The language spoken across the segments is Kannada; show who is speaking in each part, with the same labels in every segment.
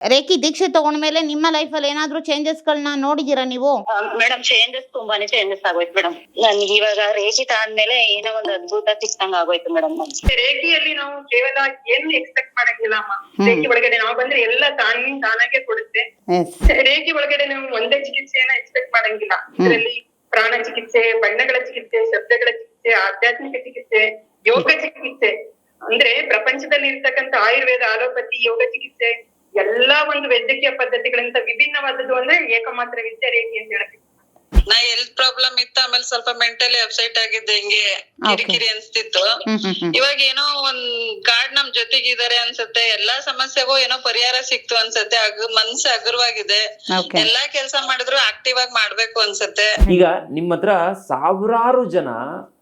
Speaker 1: ರೇಖಿ ದೀಕ್ಷೆ ತಗೊಂಡ್ಮೇಲೆ ನಿಮ್ಮ ಲೈಫಲ್ಲಿ ಏನಾದ್ರೂ ಚೇಂಜಸ್ಗಳನ್ನ ನೋಡಿದೀರಾ ನೀವು?
Speaker 2: ಮೇಡಮ್ ಚೇಂಜಸ್ ತುಂಬಾನೇ ಚೇಂಜಸ್ ಆಗೋಯ್ತು ಮೇಡಮ್ ನನ್ಗೆ ಇವಾಗ ರೇಖಿ ತಾಂದ್ಮೇಲೆ ಏನೋ ಒಂದು ಅದ್ಭುತ ಸಿಕ್ಕಂಗ ಆಗೋಯ್ತು ಮೇಡಮ್
Speaker 3: ರೇಖಿಯಲ್ಲಿ ನಾವು ಕೇವಲ ಏನು ಎಕ್ಸ್ಪೆಕ್ಟ್ ಮಾಡಂಗಿಲ್ಲ ಅಮ್ಮ. ರೇಖಿ ಒಳಗಡೆ ನಾವು ಬಂದ್ರೆ ಎಲ್ಲ ತಾನೇ ತಾನಾಗೆ ಕೊಡುತ್ತೆ. ರೇಖಿ ಒಳಗಡೆ ನಾವು ಒಂದೇ ಚಿಕಿತ್ಸೆಯನ್ನ ಎಕ್ಸ್ಪೆಕ್ಟ್ ಮಾಡಂಗಿಲ್ಲ. ಇದರಲ್ಲಿ ಪ್ರಾಣ ಚಿಕಿತ್ಸೆ ಬಣ್ಣಗಳ ಚಿಕಿತ್ಸೆ ಶಬ್ದಗಳ ಚಿಕಿತ್ಸೆ ಆಧ್ಯಾತ್ಮಿಕ ಚಿಕಿತ್ಸೆ ಯೋಗ ಚಿಕಿತ್ಸೆ. ಅಂದ್ರೆ ಪ್ರಪಂಚದಲ್ಲಿ ಇರ್ತಕ್ಕಂಥ ಆಯುರ್ವೇದ ಆಲೋಪತಿ ಯೋಗ ಚಿಕಿತ್ಸೆ ಎಲ್ಲಾ ಒಂದು ವೈದ್ಯಕೀಯ ಪದ್ಧತಿಗಳಿಂದ ವಿಭಿನ್ನವಾದದ್ದು ಅಂದ್ರೆ ಏಕಮಾತ್ರ ವಿದ್ಯೆ ರೇಖಿ ಅಂತ ಹೇಳಕ್
Speaker 4: ನಾ ಹೆಲ್ತ್ ಪ್ರಾಬ್ಲಮ್ ಇತ್ತು ಆಮೇಲೆ ಸ್ವಲ್ಪ ಮೆಂಟಲಿ ಅಪ್ಸೆಟ್ ಆಗಿದ್ದೆ ಹಿಂಗೆ ಕಿರಿಕಿರಿ ಅನ್ಸ್ತಿತ್ತು. ಇವಾಗ ಏನೋ ಒಂದ್ ಗಾಡ್ ನಮ್ ಜೊತೆಗಿದ್ದಾರೆ ಅನ್ಸುತ್ತೆ ಎಲ್ಲಾ ಸಮಸ್ಯೆಗೂ ಏನೋ ಪರಿಹಾರ ಸಿಕ್ತು ಅನ್ಸುತ್ತೆ ಮನ್ಸು ಹಗುರವಾಗಿದೆ ಎಲ್ಲಾ ಕೆಲ್ಸ ಮಾಡಿದ್ರು ಆಕ್ಟಿವ್ ಆಗಿ ಮಾಡ್ಬೇಕು ಅನ್ಸುತ್ತೆ.
Speaker 5: ಈಗ ನಿಮ್ಮ ಹತ್ರ ಸಾವಿರಾರು ಜನ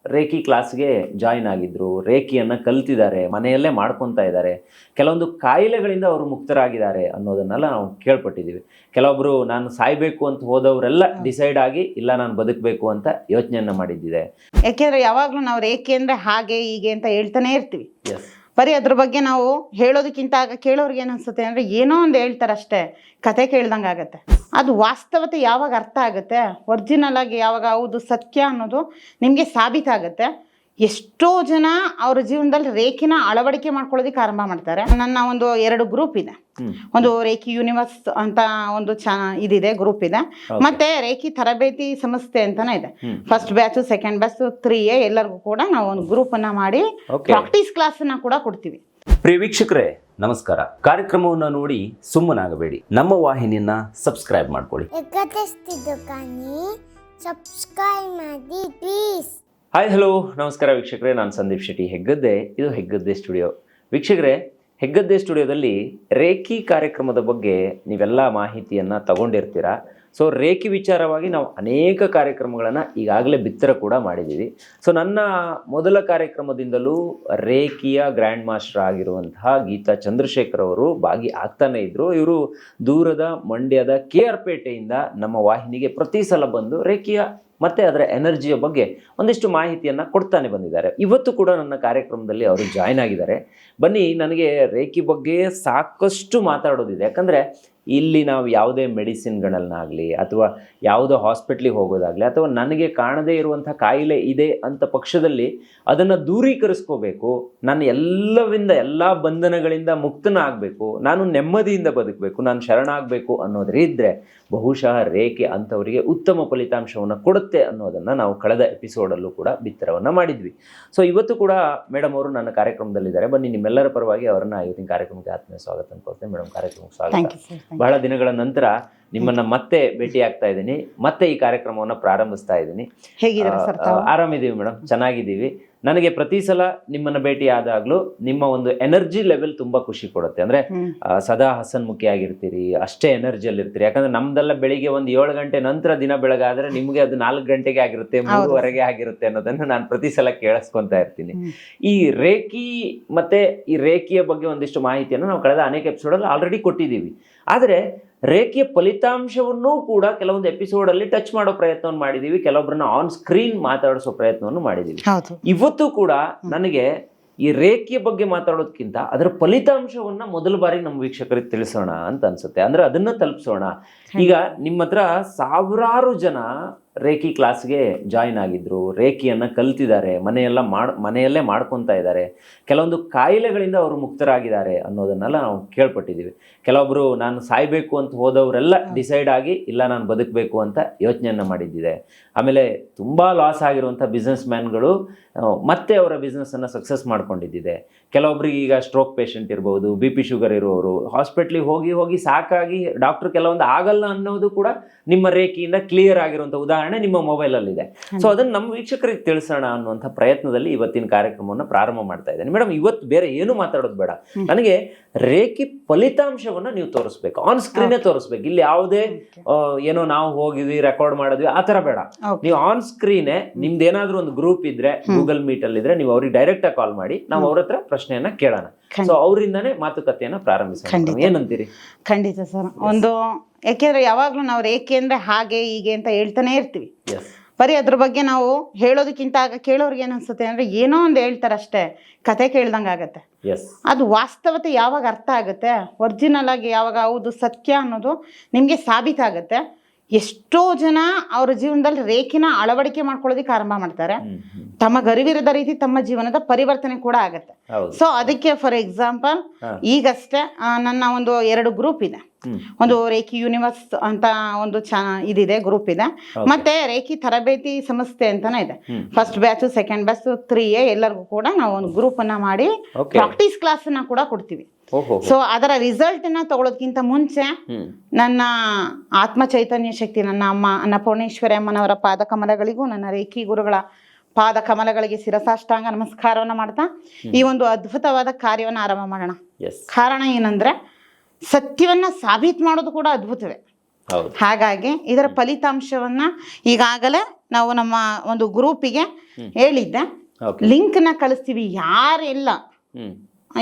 Speaker 5: ರೇಖಿ ಕ್ಲಾಸ್ಗೆ ಜಾಯಿನ್ ಆಗಿದ್ರು. ರೇಖಿಯನ್ನು ಕಲ್ತಿದ್ದಾರೆ. ಮನೆಯಲ್ಲೇ ಮಾಡ್ಕೊತಾ ಇದ್ದಾರೆ. ಕೆಲವೊಂದು ಕಾಯಿಲೆಗಳಿಂದ ಅವರು ಮುಕ್ತರಾಗಿದ್ದಾರೆ ಅನ್ನೋದನ್ನೆಲ್ಲ ನಾವು ಕೇಳ್ಪಟ್ಟಿದ್ದೀವಿ. ಕೆಲವೊಬ್ಬರು ನಾನು ಸಾಯ್ಬೇಕು ಅಂತ ಹೋದವರೆಲ್ಲ ಡಿಸೈಡ್ ಆಗಿ ಇಲ್ಲ ನಾನು ಬದುಕಬೇಕು ಅಂತ ಯೋಚನೆಯನ್ನ ಮಾಡಿದ್ದಿದೆ.
Speaker 1: ಯಾಕೆಂದ್ರೆ ಯಾವಾಗಲೂ ನಾವು ರೇಖೆ ಅಂದರೆ ಹಾಗೆ ಹೀಗೆ ಅಂತ ಹೇಳ್ತಾನೆ ಇರ್ತೀವಿ.
Speaker 5: ಎಸ್
Speaker 1: ಬರೀ ಅದ್ರ ಬಗ್ಗೆ ನಾವು ಹೇಳೋದಕ್ಕಿಂತ ಆಗ ಕೇಳೋರ್ಗೆ ಏನು ಅನ್ಸುತ್ತೆ ಅಂದ್ರೆ ಏನೋ ಒಂದು ಹೇಳ್ತಾರೆ ಅಷ್ಟೇ ಕತೆ ಕೇಳ್ದಂಗೆ ಆಗುತ್ತೆ. ಅದು ವಾಸ್ತವತೆ ಯಾವಾಗ ಅರ್ಥ ಆಗುತ್ತೆ? ಒರಿಜಿನಲ್ ಆಗಿ ಯಾವಾಗ ಹೌದು ಸತ್ಯ ಅನ್ನೋದು ನಿಮಗೆ ಸಾಬೀತಾಗುತ್ತೆ. ಎಷ್ಟೋ ಜನ ಅವ್ರ ಜೀವನದಲ್ಲಿ ರೇಖಿನ ಅಳವಡಿಕೆ ಮಾಡ್ಕೊಳ್ಳೋದಕ್ಕೆ ಆರಂಭ ಮಾಡ್ತಾರೆ. ನನ್ನ ಒಂದು ಎರಡು ಗ್ರೂಪ್ ಇದೆ. ಒಂದು ರೇಖಿ ಯೂನಿವರ್ಸ್ ಅಂತ ಒಂದು ಚ ಇದಿದೆ ಗ್ರೂಪ್ ಇದೆ. ಮತ್ತೆ ರೇಖಿ ತರಬೇತಿ ಸಂಸ್ಥೆ ಅಂತಾನೆ ಇದೆ. First batch second batch three A ಎಲ್ಲರಿಗೂ ಕೂಡ ನಾವು ಒಂದು ಗ್ರೂಪ್ ಅನ್ನ ಮಾಡಿ ಪ್ರಾಕ್ಟೀಸ್ ಕ್ಲಾಸ್ ಅನ್ನ ಕೂಡ ಕೊಡ್ತೀವಿ.
Speaker 5: ಪ್ರಿಯ ವೀಕ್ಷಕರೇ ನಮಸ್ಕಾರ. ಕಾರ್ಯಕ್ರಮವನ್ನು ನೋಡಿ ಸುಮ್ಮನಾಗಬೇಡಿ. ನಮ್ಮ ವಾಹಿನಿಯನ್ನ ಸಬ್ಸ್ಕ್ರೈಬ್ ಮಾಡ್ಕೊಳ್ಳಿ.
Speaker 6: ಸಬ್ಸ್ಕ್ರೈಬ್ ಮಾಡಿ ಪ್ಲೀಸ್
Speaker 5: ಹಾಯ್ ಹಲೋ ನಮಸ್ಕಾರ ವೀಕ್ಷಕರೇ, ನಾನು ಸಂದೀಪ್ ಶೆಟ್ಟಿ ಹೆಗ್ಗದ್ದೆ. ಇದು ಹೆಗ್ಗದ್ದೆ ಸ್ಟುಡಿಯೋ. ವೀಕ್ಷಕರೇ, ಹೆಗ್ಗದ್ದೆ ಸ್ಟುಡಿಯೋದಲ್ಲಿ ರೇಖಿ ಕಾರ್ಯಕ್ರಮದ ಬಗ್ಗೆ ನೀವೆಲ್ಲ ಮಾಹಿತಿಯನ್ನು ತಗೊಂಡಿರ್ತೀರಾ? ಸೊ ರೇಖಿ ವಿಚಾರವಾಗಿ ನಾವು ಅನೇಕ ಕಾರ್ಯಕ್ರಮಗಳನ್ನು ಈಗಾಗಲೇ ಬಿತ್ತರ ಕೂಡ ಮಾಡಿದ್ದೀವಿ. ಸೊ ನನ್ನ ಮೊದಲ ಕಾರ್ಯಕ್ರಮದಿಂದಲೂ ರೇಖಿಯ ಗ್ರ್ಯಾಂಡ್ ಮಾಸ್ಟರ್ ಆಗಿರುವಂತಹ ಗೀತಾ ಚಂದ್ರಶೇಖರ್ ಅವರು ಭಾಗಿ ಆಗ್ತಾನೆ ಇದ್ರು. ಇವರು ದೂರದ ಮಂಡ್ಯದ ಕೆ ಆರ್ ಪೇಟೆಯಿಂದ ನಮ್ಮ ವಾಹಿನಿಗೆ ಪ್ರತಿ ಸಲ ಬಂದು ರೇಖಿಯ ಮತ್ತೆ ಅದರ ಎನರ್ಜಿಯ ಬಗ್ಗೆ ಒಂದಿಷ್ಟು ಮಾಹಿತಿಯನ್ನು ಕೊಡ್ತಾನೆ ಬಂದಿದ್ದಾರೆ. ಇವತ್ತು ಕೂಡ ನನ್ನ ಕಾರ್ಯಕ್ರಮದಲ್ಲಿ ಅವರು ಜಾಯ್ನ್ ಆಗಿದ್ದಾರೆ. ಬನ್ನಿ, ನನಗೆ ರೇಖಿ ಬಗ್ಗೆ ಸಾಕಷ್ಟು ಮಾತಾಡೋದಿದೆ. ಯಾಕಂದರೆ ಇಲ್ಲಿ ನಾವು ಯಾವುದೇ ಮೆಡಿಸಿನ್ಗಳನ್ನಾಗಲಿ ಅಥವಾ ಯಾವುದೋ ಹಾಸ್ಪಿಟ್ಲಿಗೆ ಹೋಗೋದಾಗಲಿ ಅಥವಾ ನನಗೆ ಕಾಣದೇ ಇರುವಂಥ ಕಾಯಿಲೆ ಇದೆ ಅಂತ ಪಕ್ಷದಲ್ಲಿ ಅದನ್ನು ದೂರೀಕರಿಸ್ಕೋಬೇಕು. ನಾನು ಎಲ್ಲವಿಂದ ಎಲ್ಲ ಬಂಧನಗಳಿಂದ ಮುಕ್ತನಾಗಬೇಕು. ನಾನು ನೆಮ್ಮದಿಯಿಂದ ಬದುಕಬೇಕು. ನಾನು ಶರಣಾಗಬೇಕು ಅನ್ನೋದ್ರಿದ್ರೆ ಬಹುಶಃ ರೇಖೆ ಅಂಥವರಿಗೆ ಉತ್ತಮ ಫಲಿತಾಂಶವನ್ನು ಕೊಡುತ್ತೆ ಅನ್ನೋದನ್ನು ನಾವು ಕಳೆದ ಎಪಿಸೋಡಲ್ಲೂ ಕೂಡ ಬಿತ್ತರವನ್ನು ಮಾಡಿದ್ವಿ. ಸೊ, ಇವತ್ತು ಕೂಡ ಮೇಡಮ್ ಅವರು ನನ್ನ ಕಾರ್ಯಕ್ರಮದಲ್ಲಿದ್ದಾರೆ. ಬನ್ನಿ, ನಿಮ್ಮೆಲ್ಲರ ಪರವಾಗಿ ಅವರನ್ನು ಇವತ್ತಿನ ಕಾರ್ಯಕ್ರಮಕ್ಕೆ ಆತ್ಮೀಯ ಸ್ವಾಗತ ಅನ್ಕೊಳ್ತೇನೆ. ಮೇಡಮ್, ಕಾರ್ಯಕ್ರಮಕ್ಕೆ ಸ್ವಾಗತ. ಬಹಳ ದಿನಗಳ ನಂತರ ನಿಮ್ಮನ್ನ ಮತ್ತೆ ಭೇಟಿ ಆಗ್ತಾ ಇದ್ದೀನಿ. ಮತ್ತೆ ಈ ಕಾರ್ಯಕ್ರಮವನ್ನು ಪ್ರಾರಂಭಿಸ್ತಾ ಇದ್ದೀನಿ. ಆರಾಮಿದ್ದೀವಿ ಮೇಡಮ್ ಚೆನ್ನಾಗಿದ್ದೀವಿ. ನನಗೆ ಪ್ರತಿ ಸಲ ನಿಮ್ಮನ್ನ ಭೇಟಿ ಆದಾಗ್ಲೂ ನಿಮ್ಮ ಒಂದು ಎನರ್ಜಿ ಲೆವೆಲ್ ತುಂಬಾ ಖುಷಿ ಕೊಡುತ್ತೆ. ಅಂದ್ರೆ ಸದಾ ಹಸನ್ಮುಖಿ ಆಗಿರ್ತೀರಿ ಅಷ್ಟೇ ಎನರ್ಜಿಯಲ್ಲಿ ಇರ್ತೀರಿ ಯಾಕಂದ್ರೆ ನಮ್ದೆಲ್ಲ ಬೆಳಿಗ್ಗೆ ಒಂದು ಏಳು ಗಂಟೆ ನಂತರ ದಿನ ಬೆಳಗಾದ್ರೆ ನಿಮ್ಗೆ ಅದು ನಾಲ್ಕು ಗಂಟೆಗೆ ಆಗಿರುತ್ತೆ. ಮೂರುವರೆಗೆ ಆಗಿರುತ್ತೆ ಅನ್ನೋದನ್ನ ನಾನು ಪ್ರತಿ ಸಲ ಕೇಳಿಸ್ಕೊಂತಾ ಇರ್ತೀನಿ. ಈ ರೇಖಿ ಮತ್ತೆ ಈ ರೇಖಿಯ ಬಗ್ಗೆ ಒಂದಿಷ್ಟು ಮಾಹಿತಿಯನ್ನು ನಾವು ಕಳೆದ ಅನೇಕ ಎಪಿಸೋಡಲ್ಲಿ ಆಲ್ರೆಡಿ ಕೊಟ್ಟಿದ್ದೀವಿ. ಆದರೆ ರೇಖೆಯ ಫಲಿತಾಂಶವನ್ನೂ ಕೂಡ ಕೆಲವೊಂದು ಎಪಿಸೋಡಲ್ಲಿ ಟಚ್ ಮಾಡೋ ಪ್ರಯತ್ನವನ್ನು ಮಾಡಿದ್ದೀವಿ ಕೆಲವೊಬ್ಬರನ್ನ ಆನ್ ಸ್ಕ್ರೀನ್ ಮಾತಾಡಿಸೋ ಪ್ರಯತ್ನವನ್ನು ಮಾಡಿದ್ದೀವಿ ಇವತ್ತು ಕೂಡ ನನಗೆ ಈ ರೇಖೆಯ ಬಗ್ಗೆ ಮಾತಾಡೋದಕ್ಕಿಂತ ಅದರ ಫಲಿತಾಂಶವನ್ನ ಮೊದಲ ಬಾರಿ ನಮ್ಮ ವೀಕ್ಷಕರಿಗೆ ತಿಳಿಸೋಣ ಅಂತ ಅನ್ಸುತ್ತೆ. ಅಂದ್ರೆ ಅದನ್ನ ತಲುಪಿಸೋಣ. ಈಗ ನಿಮ್ಮ ಹತ್ರ ಸಾವಿರಾರು ಜನ ರೇಖಿ ಕ್ಲಾಸ್ಗೆ ಜಾಯಿನ್ ಆಗಿದ್ದರು ರೇಖಿಯನ್ನು ಕಲ್ತಿದ್ದಾರೆ. ಮನೆಯೆಲ್ಲ ಮಾಡ್ ಮನೆಯಲ್ಲೇ ಮಾಡ್ಕೊತಾ ಇದ್ದಾರೆ. ಕೆಲವೊಂದು ಕಾಯಿಲೆಗಳಿಂದ ಅವರು ಮುಕ್ತರಾಗಿದ್ದಾರೆ ಅನ್ನೋದನ್ನೆಲ್ಲ ನಾವು ಕೇಳ್ಪಟ್ಟಿದ್ದೀವಿ. ಕೆಲವೊಬ್ಬರು ನಾನು ಸಾಯ್ಬೇಕು ಅಂತ ಹೋದವರೆಲ್ಲ ಡಿಸೈಡ್ ಆಗಿ ಇಲ್ಲ ನಾನು ಬದುಕಬೇಕು ಅಂತ ಯೋಚನೆಯನ್ನು ಮಾಡಿದ್ದಿದೆ. ಆಮೇಲೆ ತುಂಬ ಲಾಸ್ ಆಗಿರುವಂಥ ಬಿಸ್ನೆಸ್ ಮ್ಯಾನ್ಗಳು ಮತ್ತೆ ಅವರ ಬಿಸ್ನೆಸ್ಸನ್ನು ಸಕ್ಸಸ್ ಮಾಡ್ಕೊಂಡಿದ್ದಿದೆ. ಕೆಲವೊಬ್ರಿಗೆ ಈಗ ಸ್ಟ್ರೋಕ್ ಪೇಷಂಟ್ ಇರ್ಬೋದು ಬಿ ಪಿ ಶುಗರ್ ಇರೋರು ಹಾಸ್ಪಿಟ್ಲಿಗೆ ಹೋಗಿ ಹೋಗಿ ಸಾಕಾಗಿ ಡಾಕ್ಟರ್ ಕೆಲವೊಂದು ಆಗಲ್ಲ ಅನ್ನೋದು ಕೂಡ ನಿಮ್ಮ ರೇಖೆಯಿಂದ ಕ್ಲಿಯರ್ ಆಗಿರುವಂಥ ಉದಾಹರಣೆ ನಿಮ್ಮ ಮೊಬೈಲಲ್ಲಿದೆ ಸೊ ಅದನ್ನು ನಮ್ಮ ವೀಕ್ಷಕರಿಗೆ ತಿಳಿಸೋಣ ಅನ್ನುವಂಥ ಪ್ರಯತ್ನದಲ್ಲಿ ಇವತ್ತಿನ ಕಾರ್ಯಕ್ರಮವನ್ನು ಪ್ರಾರಂಭ ಮಾಡ್ತಾ ಇದ್ದೇನೆ. ಮೇಡಮ್ ಇವತ್ತು ಬೇರೆ ಏನು ಮಾತಾಡೋದು ಬೇಡ. ನನಗೆ ರೇಖೆ ಫಲಿತಾಂಶವನ್ನು ನೀವು ತೋರಿಸ್ಬೇಕು. ಆನ್ ಸ್ಕ್ರೀನೇ ತೋರಿಸ್ಬೇಕು. ಇಲ್ಲಿ ಯಾವುದೇ ಏನೋ ನಾವು ಹೋಗಿದ್ವಿ ರೆಕಾರ್ಡ್ ಮಾಡಿದ್ವಿ ಆ ಥರ ಬೇಡ. ನೀವು ಆನ್ ಸ್ಕ್ರೀನೇ ನಿಮ್ದು ಏನಾದರೂ ಒಂದು ಗ್ರೂಪ್ ಇದ್ರೆ ಗೂಗಲ್ ಮೀಟ್ ಅಲ್ಲಿ ಇದ್ರೆ ನೀವು ಅವ್ರಿಗೆ ಡೈರೆಕ್ಟ್ ಆಗಿ ಕಾಲ್ ಮಾಡಿ ನಾವು ಅವ್ರ ಹತ್ರ ಪ್ರಶ್ನೆಯನ್ನ ಕೇಳೋಣ. ಸೊ ಅವರಿಂದಾನೇ ಮಾತುಕತೆಯನ್ನ ಪ್ರಾರಂಭಿಸೋಣ. ಏನಂತೀರಿ?
Speaker 1: ಖಂಡಿತ ಸರ್. ಒಂದು ಯಾಕೆಂದ್ರೆ ಯಾವಾಗ್ಲೂ ನಾವು ರೇಖೆ ಅಂದ್ರೆ ಹಾಗೆ ಹೀಗೆ ಅಂತ ಹೇಳ್ತಾನೆ ಇರ್ತೀವಿ. ಬರೀ ಅದ್ರ ಬಗ್ಗೆ ನಾವು ಹೇಳೋದಕ್ಕಿಂತ ಆಗ ಕೇಳೋರ್ಗೆ ಏನ್ ಅನ್ಸುತ್ತೆ ಅಂದ್ರೆ ಏನೋ ಒಂದು ಹೇಳ್ತಾರಷ್ಟೇ ಕತೆ ಕೇಳ್ದಂಗೆ ಆಗತ್ತೆ. ಅದು ವಾಸ್ತವತೆ ಯಾವಾಗ ಅರ್ಥ ಆಗುತ್ತೆ? ಒರಿಜಿನಲ್ ಆಗಿ ಯಾವಾಗ ಹೌದು ಸತ್ಯ ಅನ್ನೋದು ನಿಮಗೆ ಸಾಬೀತಾಗುತ್ತೆ. ಎಷ್ಟೋ ಜನ ಅವ್ರ ಜೀವನದಲ್ಲಿ ರೇಖಿನ ಅಳವಡಿಕೆ ಮಾಡ್ಕೊಳ್ಳೋದಕ್ಕೆ ಆರಂಭ ಮಾಡ್ತಾರೆ.
Speaker 5: ತಮ್ಮ ಗರಿವಿರದ
Speaker 1: ತಮಗರಿವಿರದ ರೀತಿ ತಮ್ಮ ಜೀವನದ ಪರಿವರ್ತನೆ ಕೂಡ ಆಗುತ್ತೆ. ಸೊ ಅದಕ್ಕೆ ಫಾರ್ ಎಕ್ಸಾಂಪಲ್ ಈಗಷ್ಟೇ ನನ್ನ ಒಂದು ಎರಡು ಗ್ರೂಪ್ ಇದೆ. ಒಂದು ರೇಖಿ ಯೂನಿವರ್ಸ್ ಅಂತ ಒಂದು ಚಾ ಇದಿದೆ ಗ್ರೂಪ್ ಇದೆ. ಮತ್ತೆ ರೇಖಿ ತರಬೇತಿ ಸಂಸ್ಥೆ ಅಂತಾನೆ ಇದೆ. First batch second batch three A ಎಲ್ಲರಿಗೂ ಕೂಡ ನಾವು ಒಂದು ಗ್ರೂಪ್ ಅನ್ನ ಮಾಡಿ ಪ್ರಾಕ್ಟೀಸ್ ಕ್ಲಾಸ್ ಅನ್ನ ಕೂಡ ಕೊಡ್ತೀವಿ. ಸೊ ಅದರ ರಿಸಲ್ಟ್ನ ತಗೊಳೋದ್ಕಿಂತ ಮುಂಚೆ ನನ್ನ ಆತ್ಮ ಚೈತನ್ಯ ಶಕ್ತಿ ನನ್ನ ಅಮ್ಮ ಅನ್ನಪೂರ್ಣೇಶ್ವರಿ ಅಮ್ಮನವರ ಪಾದ ಕಮಲಗಳಿಗೂ ನನ್ನ ರೇಖಿ ಗುರುಗಳ ಪಾದ ಕಮಲಗಳಿಗೆ ಶಿರಸಾಷ್ಟಾಂಗ ನಮಸ್ಕಾರವನ್ನು ಮಾಡ್ತಾ ಈ ಒಂದು ಅದ್ಭುತವಾದ ಕಾರ್ಯವನ್ನು ಆರಂಭ ಮಾಡೋಣ. ಕಾರಣ ಏನಂದ್ರೆ ಸತ್ಯವನ್ನ ಸಾಬೀತು ಮಾಡೋದು ಕೂಡ ಅದ್ಭುತವೇ. ಹಾಗಾಗಿ ಇದರ ಫಲಿತಾಂಶವನ್ನ ಈಗಾಗಲೇ ನಾವು ನಮ್ಮ ಒಂದು ಗ್ರೂಪಿಗೆ ಹೇಳಿದ್ದೆ. ಲಿಂಕ್ನ ಕಳಿಸ್ತೀವಿ. ಯಾರೆಲ್ಲ.